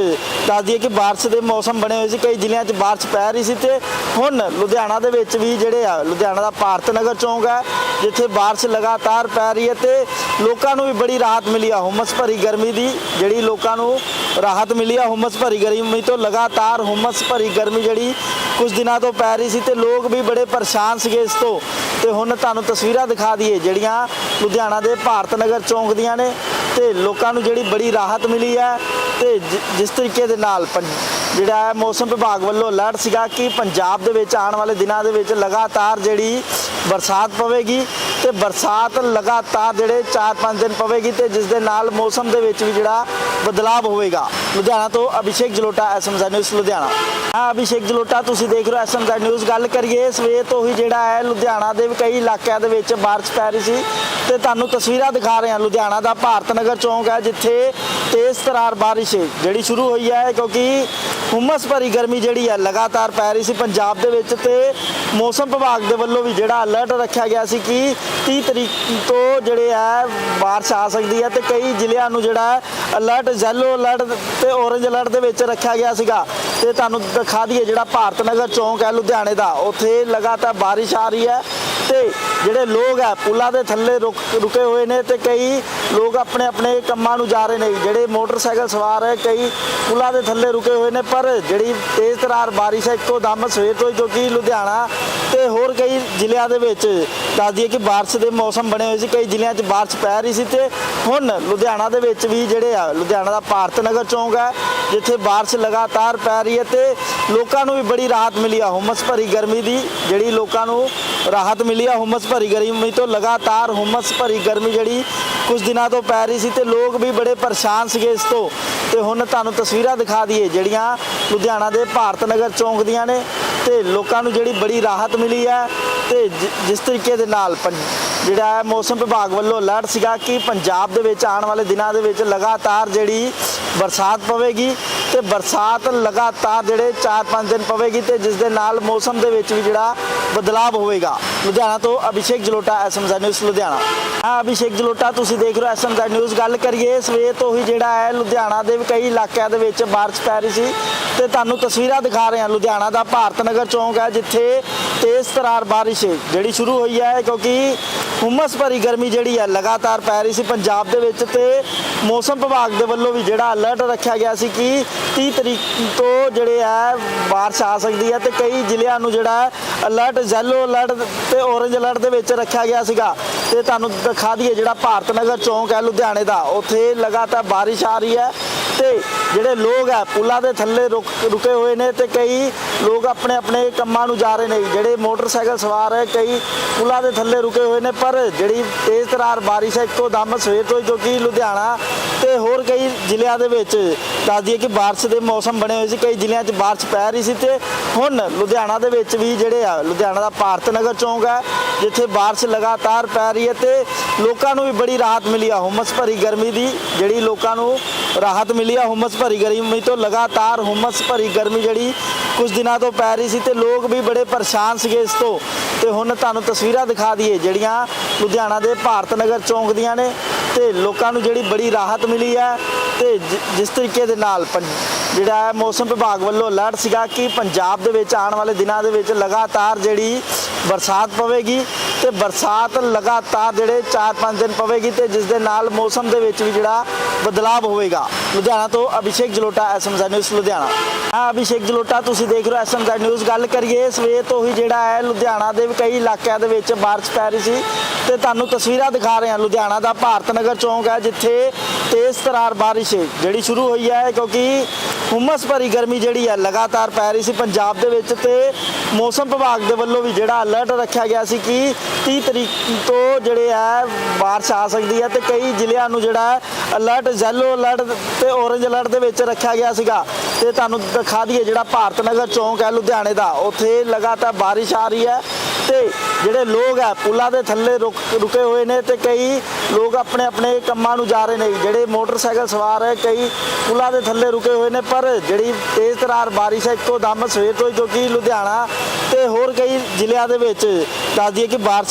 S1: ਦੱਸ ਦਈਏ ਕਿ ਬਾਰਿਸ਼ ਦੇ ਮੌਸਮ ਬਣੇ ਹੋਏ ਸੀ, ਕਈ ਜ਼ਿਲ੍ਹਿਆਂ 'ਚ ਬਾਰਿਸ਼ ਪੈ ਰਹੀ ਸੀ ਤੇ ਹੁਣ ਲੁਧਿਆਣਾ ਦੇ ਵਿੱਚ ਵੀ ਜਿਹੜੇ ਆ, ਲੁਧਿਆਣਾ ਦਾ ਭਾਰਤ ਨਗਰ ਚੌਂਕ ਹੈ, ਜਿੱਥੇ ਬਾਰਿਸ਼ ਲਗਾਤਾਰ ਪੈ ਰਹੀ ਹੈ ਤੇ ਲੋਕਾਂ ਨੂੰ ਵੀ ਬੜੀ ਰਾਹਤ ਮਿਲੀ ਆ, ਹੁਮਸ ਭਰੀ ਗਰਮੀ ਦੀ ਜਿਹੜੀ ਲੋਕਾਂ ਨੂੰ ਰਾਹਤ ਮਿਲੀ ਆ, ਹੁਮਸ ਭਰੀ ਗਰਮੀ ਤੋਂ ਲਗਾਤਾਰ ਹੁਮਸ ਭਰੀ ਗਰਮੀ ਜਿਹੜੀ ਕੁਝ ਦਿਨਾਂ ਤੋਂ ਪੈ ਰਹੀ ਸੀ ਤੇ ਲੋਕ ਵੀ ਬੜੇ ਪਰੇਸ਼ਾਨ ਸੀਗੇ ਇਸ ਤੋਂ। ਤੇ ਹੁਣ ਤੁਹਾਨੂੰ ਤਸਵੀਰਾਂ ਦਿਖਾ ਦਈਏ, ਜਿਹੜੀਆਂ ਲੁਧਿਆਣਾ ਦੇ ਭਾਰਤ ਨਗਰ ਚੌਂਕ ਦੀਆਂ ਨੇ ਤੇ ਲੋਕਾਂ ਨੂੰ ਜਿਹੜੀ ਬੜੀ ਰਾਹਤ ਮਿਲੀ ਹੈ ਤੇ ਜਿਸ ਤਰੀਕੇ ਦੇ ਨਾਲ ਪੰ- ਜਿਹੜਾ ਹੈ ਮੌਸਮ ਵਿਭਾਗ ਵੱਲੋਂ ਅਲਰਟ ਸੀਗਾ ਕਿ ਪੰਜਾਬ ਦੇ ਵਿੱਚ ਆਉਣ ਵਾਲੇ ਦਿਨਾਂ ਦੇ ਵਿੱਚ ਲਗਾਤਾਰ ਜਿਹੜੀ ਬਰਸਾਤ ਪਵੇਗੀ। ਤੇ ਬਰਸਾਤ ਲਗਾਤਾਰ ਜਿਹੜੇ 4-5 ਦਿਨ ਪਵੇਗੀ ਤੇ ਜਿਸ ਦੇ ਨਾਲ ਮੌਸਮ ਦੇ ਵਿੱਚ ਵੀ ਜਿਹੜਾ ਬਦਲਾਅ ਹੋਵੇਗਾ। ਲੁਧਿਆਣਾ ਤੋਂ ਅਭਿਸ਼ੇਕ ਜਲੋਟਾ ਐਸਐਮਜ਼ੈਡ ਨਿਊਜ਼, ਲੁਧਿਆਣਾ। ਹਾਂ, ਅਭਿਸ਼ੇਕ ਜਲੋਟਾ, ਤੁਸੀਂ ਦੇਖ ਰਹੇ ਹੋ ਐਸਐਮਜ਼ੈਡ ਨਿਊਜ਼। ਗੱਲ ਕਰੀਏ, ਸਵੇਰ ਤੋਂ ਹੀ ਜਿਹੜਾ ਹੈ ਲੁਧਿਆਣਾ ਦੇ ਕਈ ਇਲਾਕਿਆਂ ਦੇ ਵਿੱਚ ਬਾਰਿਸ਼ ਪੈ ਰਹੀ ਸੀ ਤੇ ਤੁਹਾਨੂੰ ਤਸਵੀਰਾਂ ਦਿਖਾ ਰਹੇ ਹਾਂ। ਲੁਧਿਆਣਾ ਦਾ ਭਾਰਤ ਨਗਰ ਚੌਂਕ ਹੈ, ਜਿੱਥੇ ਤੇਜ਼ ਤਰਾਰ ਬਾਰਿਸ਼ ਜਿਹੜੀ ਸ਼ੁਰੂ ਹੋਈ ਹੈ, ਕਿਉਂਕਿ ਹੁਮਸ ਭਰੀ ਗਰਮੀ ਜਿਹੜੀ ਹੈ ਲਗਾਤਾਰ ਪੈ ਰਹੀ ਸੀ ਪੰਜਾਬ ਦੇ ਵਿੱਚ ਤੇ ਮੌਸਮ ਵਿਭਾਗ ਦੇ ਵੱਲੋਂ ਵੀ ਜਿਹੜਾ ਅਲਰਟ ਰੱਖਿਆ ਗਿਆ ਸੀ ਕਿ 30 ਤਰੀਕ ਤੋਂ ਜਿਹੜੇ ਹੈ ਬਾਰਿਸ਼ ਆ ਸਕਦੀ ਹੈ ਤੇ ਕਈ ਜ਼ਿਲ੍ਹਿਆਂ ਨੂੰ ਜਿਹੜਾ ਅਲਰਟ ਯੈਲੋ ਅਲਰਟ ਤੇ ਔਰੇਂਜ ਅਲਰਟ ਦੇ ਵਿੱਚ ਰੱਖਿਆ ਗਿਆ ਸੀਗਾ। ਤੇ ਤੁਹਾਨੂੰ ਦਿਖਾ ਦਈਏ ਜਿਹੜਾ ਭਾਰਤ ਨਗਰ ਚੌਂਕ ਹੈ ਲੁਧਿਆਣੇ ਦਾ, ਉੱਥੇ ਲਗਾਤਾਰ ਬਾਰਿਸ਼ ਆ ਰਹੀ ਹੈ ਤੇ ਜਿਹੜੇ ਲੋਕ ਹੈ ਪੁਲਾਂ ਦੇ ਥੱਲੇ ਰੁਕ, ਰੁਕੇ ਹੋਏ ਨੇ ਤੇ ਕਈ ਲੋਕ ਆਪਣੇ ਆਪਣੇ ਕੰਮਾਂ ਨੂੰ ਜਾ ਰਹੇ ਨੇ। ਜਿਹੜੇ ਮੋਟਰਸਾਈਕਲ ਸਵਾਰ ਹੈ ਕਈ ਪੁਲਾਂ ਦੇ ਥੱਲੇ ਰੁਕੇ ਹੋਏ ਨੇ, ਪਰ ਜਿਹੜੀ ਤੇਜ਼ ਤਰਾਰ ਬਾਰਿਸ਼ ਹੈ ਇੱਕੋ ਦਮ ਸਵੇਰ ਤੋਂ ਹੀ ਕਿਉਂਕਿ ਲੁਧਿਆਣਾ ਤੇ ਹੋਰ ਕਈ ਜ਼ਿਲ੍ਹਿਆਂ ਦੇ ਵਿੱਚ ਦੱਸ ਦਈਏ ਕਿ ਬਾਰਿਸ਼ ਦੇ ਮੌਸਮ ਬਣੇ ਹੋਏ ਸੀ, ਕਈ ਜ਼ਿਲ੍ਹਿਆਂ 'ਚ ਬਾਰਿਸ਼ ਪੈ ਰਹੀ ਸੀ ਤੇ ਹੁਣ ਲੁਧਿਆਣਾ ਦੇ ਵਿੱਚ ਵੀ ਜਿਹੜੇ ਆ, ਲੁਧਿਆਣਾ ਦਾ ਭਾਰਤ ਨਗਰ ਚੌਂਕ ਹੈ ਜਿੱਥੇ ਬਾਰਿਸ਼ ਲਗਾਤਾਰ ਪੈ ਰਹੀ ਹੈ ਤੇ ਲੋਕਾਂ ਨੂੰ ਵੀ ਬੜੀ ਰਾਹਤ ਮਿਲੀ ਆ, ਹੁਮਸ ਭਰੀ ਗਰਮੀ ਦੀ ਜਿਹੜੀ ਲੋਕਾਂ ਨੂੰ ਰਾਹਤ ਮਿਲੀ ਆ, ਹੁਮਸ ਭਰੀ ਗਰਮੀ ਤੋਂ ਲਗਾਤਾਰ ਹੁਮਸ ਭਰੀ ਗਰਮੀ ਜਿਹੜੀ ਕੁਝ ਦਿਨਾਂ ਤੋਂ ਪੈ ਰਹੀ ਸੀ ਤੇ ਲੋਕ ਵੀ ਬੜੇ ਪਰੇਸ਼ਾਨ ਸੀਗੇ ਇਸ ਤੋਂ। ਤੇ ਹੁਣ ਤੁਹਾਨੂੰ ਤਸਵੀਰਾਂ ਦਿਖਾ ਦਈਏ ਜਿਹੜੀਆਂ ਲੁਧਿਆਣਾ ਦੇ ਭਾਰਤ ਨਗਰ ਚੌਂਕ ਦੀਆਂ ਨੇ ਤੇ ਲੋਕਾਂ ਨੂੰ ਜਿਹੜੀ ਬੜੀ ਰਾਹਤ ਮਿਲੀ ਹੈ ਤੇ ਜਿਸ ਤਰੀਕੇ ਦੇ ਨਾਲ ਪੰ- ਜਿਹੜਾ ਹੈ ਮੌਸਮ ਵਿਭਾਗ ਵੱਲੋਂ ਅਲਰਟ ਸੀਗਾ ਕਿ ਪੰਜਾਬ ਦੇ ਵਿੱਚ ਆਉਣ ਵਾਲੇ ਦਿਨਾਂ ਦੇ ਵਿੱਚ ਲਗਾਤਾਰ ਜਿਹੜੀ ਬਰਸਾਤ ਪਵੇਗੀ। ਤੇ ਬਰਸਾਤ ਲਗਾਤਾਰ ਜਿਹੜੇ 4-5 ਦਿਨ ਪਵੇਗੀ ਤੇ ਜਿਸ ਦੇ ਨਾਲ ਮੌਸਮ ਦੇ ਵਿੱਚ ਵੀ ਜਿਹੜਾ ਬਦਲਾਅ ਹੋਵੇਗਾ। ਲੁਧਿਆਣਾ ਤੋਂ ਅਭਿਸ਼ੇਕ ਜਲੋਟਾ ਐਸਐਮਜ਼ੈਡ ਨਿਊਜ਼ ਲੁਧਿਆਣਾ। ਹਾਂ, ਅਭਿਸ਼ੇਕ ਜਲੋਟਾ, ਤੁਸੀਂ ਦੇਖ ਰਹੇ ਹੋ ਐਸਐਮਜ਼ੈਡ ਨਿਊਜ਼ ਗੱਲ ਕਰੀਏ, ਸਵੇਰ ਤੋਂ ਹੀ ਜਿਹੜਾ ਹੈ, ਲੁਧਿਆਣਾ ਦੇ ਕਈ ਇਲਾਕਿਆਂ ਦੇ ਵਿੱਚ ਬਾਰਿਸ਼ ਪੈ ਰਹੀ ਸੀ। ਤੇ ਤੁਹਾਨੂੰ ਤਸਵੀਰਾਂ ਦਿਖਾ ਰਹੇ ਹਾਂ। ਲੁਧਿਆਣਾ ਦਾ ਭਾਰਤ ਨਗਰ ਚੌਂਕ ਹੈ, ਜਿੱਥੇ ਤੇਜ਼ ਤਰਾਰ ਬਾਰਿਸ਼ ਜਿਹੜੀ ਸ਼ੁਰੂ ਹੋਈ ਹੈ, ਕਿਉਂਕਿ ਹੁਮਸ ਭਰੀ ਗਰਮੀ ਜਿਹੜੀ ਹੈ ਲਗਾਤਾਰ ਪੈ ਰਹੀ ਸੀ ਪੰਜਾਬ ਦੇ ਵਿੱਚ ਤੇ ਮੌਸਮ ਵਿਭਾਗ ਦੇ ਵੱਲੋਂ ਵੀ ਜਿਹੜਾ ਅਲਰਟ ਰੱਖਿਆ ਗਿਆ ਸੀ ਕਿ 30 ਤਰੀਕ ਤੋਂ ਜਿਹੜੇ ਹੈ ਬਾਰਿਸ਼ ਆ ਸਕਦੀ ਹੈ ਤੇ ਕਈ ਜ਼ਿਲ੍ਹਿਆਂ ਨੂੰ ਜਿਹੜਾ ਅਲਰਟ ਯੈਲੋ ਅਲਰਟ ਤੇ ਔਰੇਂਜ ਅਲਰਟ ਦੇ ਵਿੱਚ ਰੱਖਿਆ ਗਿਆ ਸੀਗਾ। ਤੇ ਤੁਹਾਨੂੰ ਦਿਖਾ ਦਈਏ ਜਿਹੜਾ ਭਾਰਤ ਨਗਰ ਚੌਂਕ ਹੈ, ਲੁਧਿਆਣੇ ਦਾ, ਉੱਥੇ ਲਗਾਤਾਰ ਬਾਰਿਸ਼ ਆ ਰਹੀ ਹੈ ਤੇ ਜਿਹੜੇ ਲੋਕ ਹੈ, ਪੁਲਾਂ ਦੇ ਥੱਲੇ ਰੁਕ, ਰੁਕੇ ਹੋਏ ਨੇ ਤੇ ਕਈ ਲੋਕ ਆਪਣੇ ਆਪਣੇ ਕੰਮਾਂ ਨੂੰ ਜਾ ਰਹੇ ਨੇ। ਜਿਹੜੇ ਮੋਟਰਸਾਈਕਲ ਸਵਾਰ ਹੈ, ਕਈ ਪੁਲਾਂ ਦੇ ਥੱਲੇ ਰੁਕੇ ਹੋਏ ਨੇ ਪਰ ਜਿਹੜੀ ਤੇਜ਼ ਤਰਾਰ ਬਾਰਿਸ਼ ਹੈ, ਇੱਕੋ ਦਮ ਸਵੇਰ ਤੋਂ ਹੀ ਕਿਉਂਕਿ ਲੁਧਿਆਣਾ ਤੇ ਹੋਰ ਕਈ ਜ਼ਿਲ੍ਹਿਆਂ ਦੇ ਵਿੱਚ ਦੱਸ ਦਈਏ ਕਿ ਬਾਰਿਸ਼ ਦੇ ਮੌਸਮ ਬਣੇ ਹੋਏ ਸੀ, ਕਈ ਜ਼ਿਲ੍ਹਿਆਂ 'ਚ ਬਾਰਿਸ਼ ਪੈ ਰਹੀ ਸੀ ਤੇ ਹੁਣ ਲੁਧਿਆਣਾ ਦੇ ਵਿੱਚ ਵੀ ਜਿਹੜੇ ਆ, ਲੁਧਿਆਣਾ ਦਾ ਭਾਰਤ ਨਗਰ ਚੌਂਕ ਹੈ, ਜਿੱਥੇ ਬਾਰਿਸ਼ ਲਗਾਤਾਰ ਪੈ ਰਹੀ ਹੈ ਤੇ ਲੋਕਾਂ ਨੂੰ ਵੀ ਬੜੀ ਰਾਹਤ ਮਿਲੀ ਆ, ਹੁਮਸ ਭਰੀ ਗਰਮੀ ਦੀ ਜਿਹੜੀ ਲੋਕਾਂ ਨੂੰ ਰਾਹਤ ਮਿਲੀ ਆ, ਹੁਮਸ ਭਰੀ ਗਰਮੀ ਤੋਂ ਲਗਾਤਾਰ ਹੁਮਸ ਭਰੀ ਗਰਮੀ ਜਿਹੜੀ ਕੁਝ ਦਿਨਾਂ ਤੋਂ ਪੈ ਰਹੀ ਸੀ ਤੇ ਲੋਕ ਵੀ ਬੜੇ ਪਰੇਸ਼ਾਨ ਸੀਗੇ ਇਸ ਤੋਂ। ਤੇ ਹੁਣ ਤੁਹਾਨੂੰ ਤਸਵੀਰਾਂ ਦਿਖਾ ਦਈਏ, ਜਿਹੜੀਆਂ ਲੁਧਿਆਣਾ ਦੇ ਭਾਰਤ ਨਗਰ ਚੌਂਕ ਦੀਆਂ ਨੇ ਤੇ ਲੋਕਾਂ ਨੂੰ ਜਿਹੜੀ ਬੜੀ ਰਾਹਤ ਮਿਲੀ ਹੈ ਤੇ ਜਿਸ ਤਰੀਕੇ ਦੇ ਨਾਲ ਪੰ- ਜਿਹੜਾ ਹੈ ਮੌਸਮ ਵਿਭਾਗ ਵੱਲੋਂ ਅਲਰਟ ਸੀਗਾ ਕਿ ਪੰਜਾਬ ਦੇ ਵਿੱਚ ਆਉਣ ਵਾਲੇ ਦਿਨਾਂ ਦੇ ਵਿੱਚ ਲਗਾਤਾਰ ਜਿਹੜੀ ਬਰਸਾਤ ਪਵੇਗੀ। ਤੇ ਬਰਸਾਤ ਲਗਾਤਾਰ ਜਿਹੜੇ 4-5 ਦਿਨ ਪਵੇਗੀ ਤੇ ਜਿਸ ਦੇ ਨਾਲ ਮੌਸਮ ਦੇ ਵਿੱਚ ਵੀ ਜਿਹੜਾ ਬਦਲਾਅ ਹੋਵੇਗਾ। ਲੁਧਿਆਣਾ ਤੋਂ ਅਭਿਸ਼ੇਕ ਜਲੋਟਾ ਐਸਐਮਜ਼ੈਡ ਨਿਊਜ਼, ਲੁਧਿਆਣਾ। ਹਾਂ, ਅਭਿਸ਼ੇਕ ਜਲੋਟਾ, ਤੁਸੀਂ ਦੇਖ ਰਹੇ ਹੋ ਐਸਐਮਜ਼ੈਡ ਨਿਊਜ਼। ਗੱਲ ਕਰੀਏ, ਸਵੇਰ ਤੋਂ ਹੀ ਜਿਹੜਾ ਹੈ ਲੁਧਿਆਣਾ ਦੇ ਕਈ ਇਲਾਕਿਆਂ ਦੇ ਵਿੱਚ ਬਾਰਿਸ਼ ਪੈ ਰਹੀ ਸੀ ਤੇ ਤੁਹਾਨੂੰ ਤਸਵੀਰਾਂ ਦਿਖਾ ਰਹੇ ਹਾਂ। ਲੁਧਿਆਣਾ ਦਾ ਭਾਰਤ ਨਗਰ ਚੌਂਕ ਹੈ, ਜਿੱਥੇ ਤੇਜ਼ ਤਰਾਰ ਬਾਰਿਸ਼ ਜਿਹੜੀ ਸ਼ੁਰੂ ਹੋਈ ਹੈ, ਕਿਉਂਕਿ ਹੁਮਸ ਭਰੀ ਗਰਮੀ ਜਿਹੜੀ ਹੈ ਲਗਾਤਾਰ ਪੈ ਰਹੀ ਸੀ ਪੰਜਾਬ ਦੇ ਵਿੱਚ ਤੇ ਮੌਸਮ ਵਿਭਾਗ ਦੇ ਵੱਲੋਂ ਵੀ ਜਿਹੜਾ ਅਲਰਟ ਰੱਖਿਆ ਗਿਆ ਸੀ ਕਿ 30 ਤਰੀਕ ਤੋਂ ਜਿਹੜੇ ਹੈ ਬਾਰਿਸ਼ ਆ ਸਕਦੀ ਹੈ ਤੇ ਕਈ ਜ਼ਿਲ੍ਹਿਆਂ ਨੂੰ ਜਿਹੜਾ ਅਲਰਟ ਯੈਲੋ ਅਲਰਟ ਤੇ ਔਰੇਂਜ ਅਲਰਟ ਦੇ ਵਿੱਚ ਰੱਖਿਆ ਗਿਆ ਸੀਗਾ। ਤੇ ਤੁਹਾਨੂੰ ਦਿਖਾ ਦਈਏ ਜਿਹੜਾ ਭਾਰਤ ਨਗਰ ਚੌਂਕ ਹੈ ਲੁਧਿਆਣੇ ਦਾ, ਉੱਥੇ ਲਗਾਤਾਰ ਬਾਰਿਸ਼ ਆ ਰਹੀ ਹੈ ਤੇ ਜਿਹੜੇ ਲੋਕ ਹੈ ਪੁਲਾਂ ਦੇ ਥੱਲੇ ਰੁਕ, ਰੁਕੇ ਹੋਏ ਨੇ ਤੇ ਕਈ ਲੋਕ ਆਪਣੇ ਆਪਣੇ ਕੰਮਾਂ ਨੂੰ ਜਾ ਰਹੇ ਨੇ। ਜਿਹੜੇ ਮੋਟਰਸਾਈਕਲ ਸਵਾਰ ਹੈ, ਕਈ ਪੁਲਾਂ ਦੇ ਥੱਲੇ ਰੁਕੇ ਹੋਏ ਨੇ ਪਰ ਜਿਹੜੀ ਤੇਜ਼ ਤਰਾਰ ਬਾਰਿਸ਼ ਹੈ, ਇੱਕੋ ਦਮ ਸਵੇਰ ਤੋਂ ਹੀ ਕਿਉਂਕਿ ਲੁਧਿਆਣਾ ਤੇ ਹੋਰ ਕਈ ਜ਼ਿਲ੍ਹਿਆਂ ਦੇ ਵਿੱਚ ਦੱਸਦੀ ਹੈ ਕਿ ਬਾਰਿਸ਼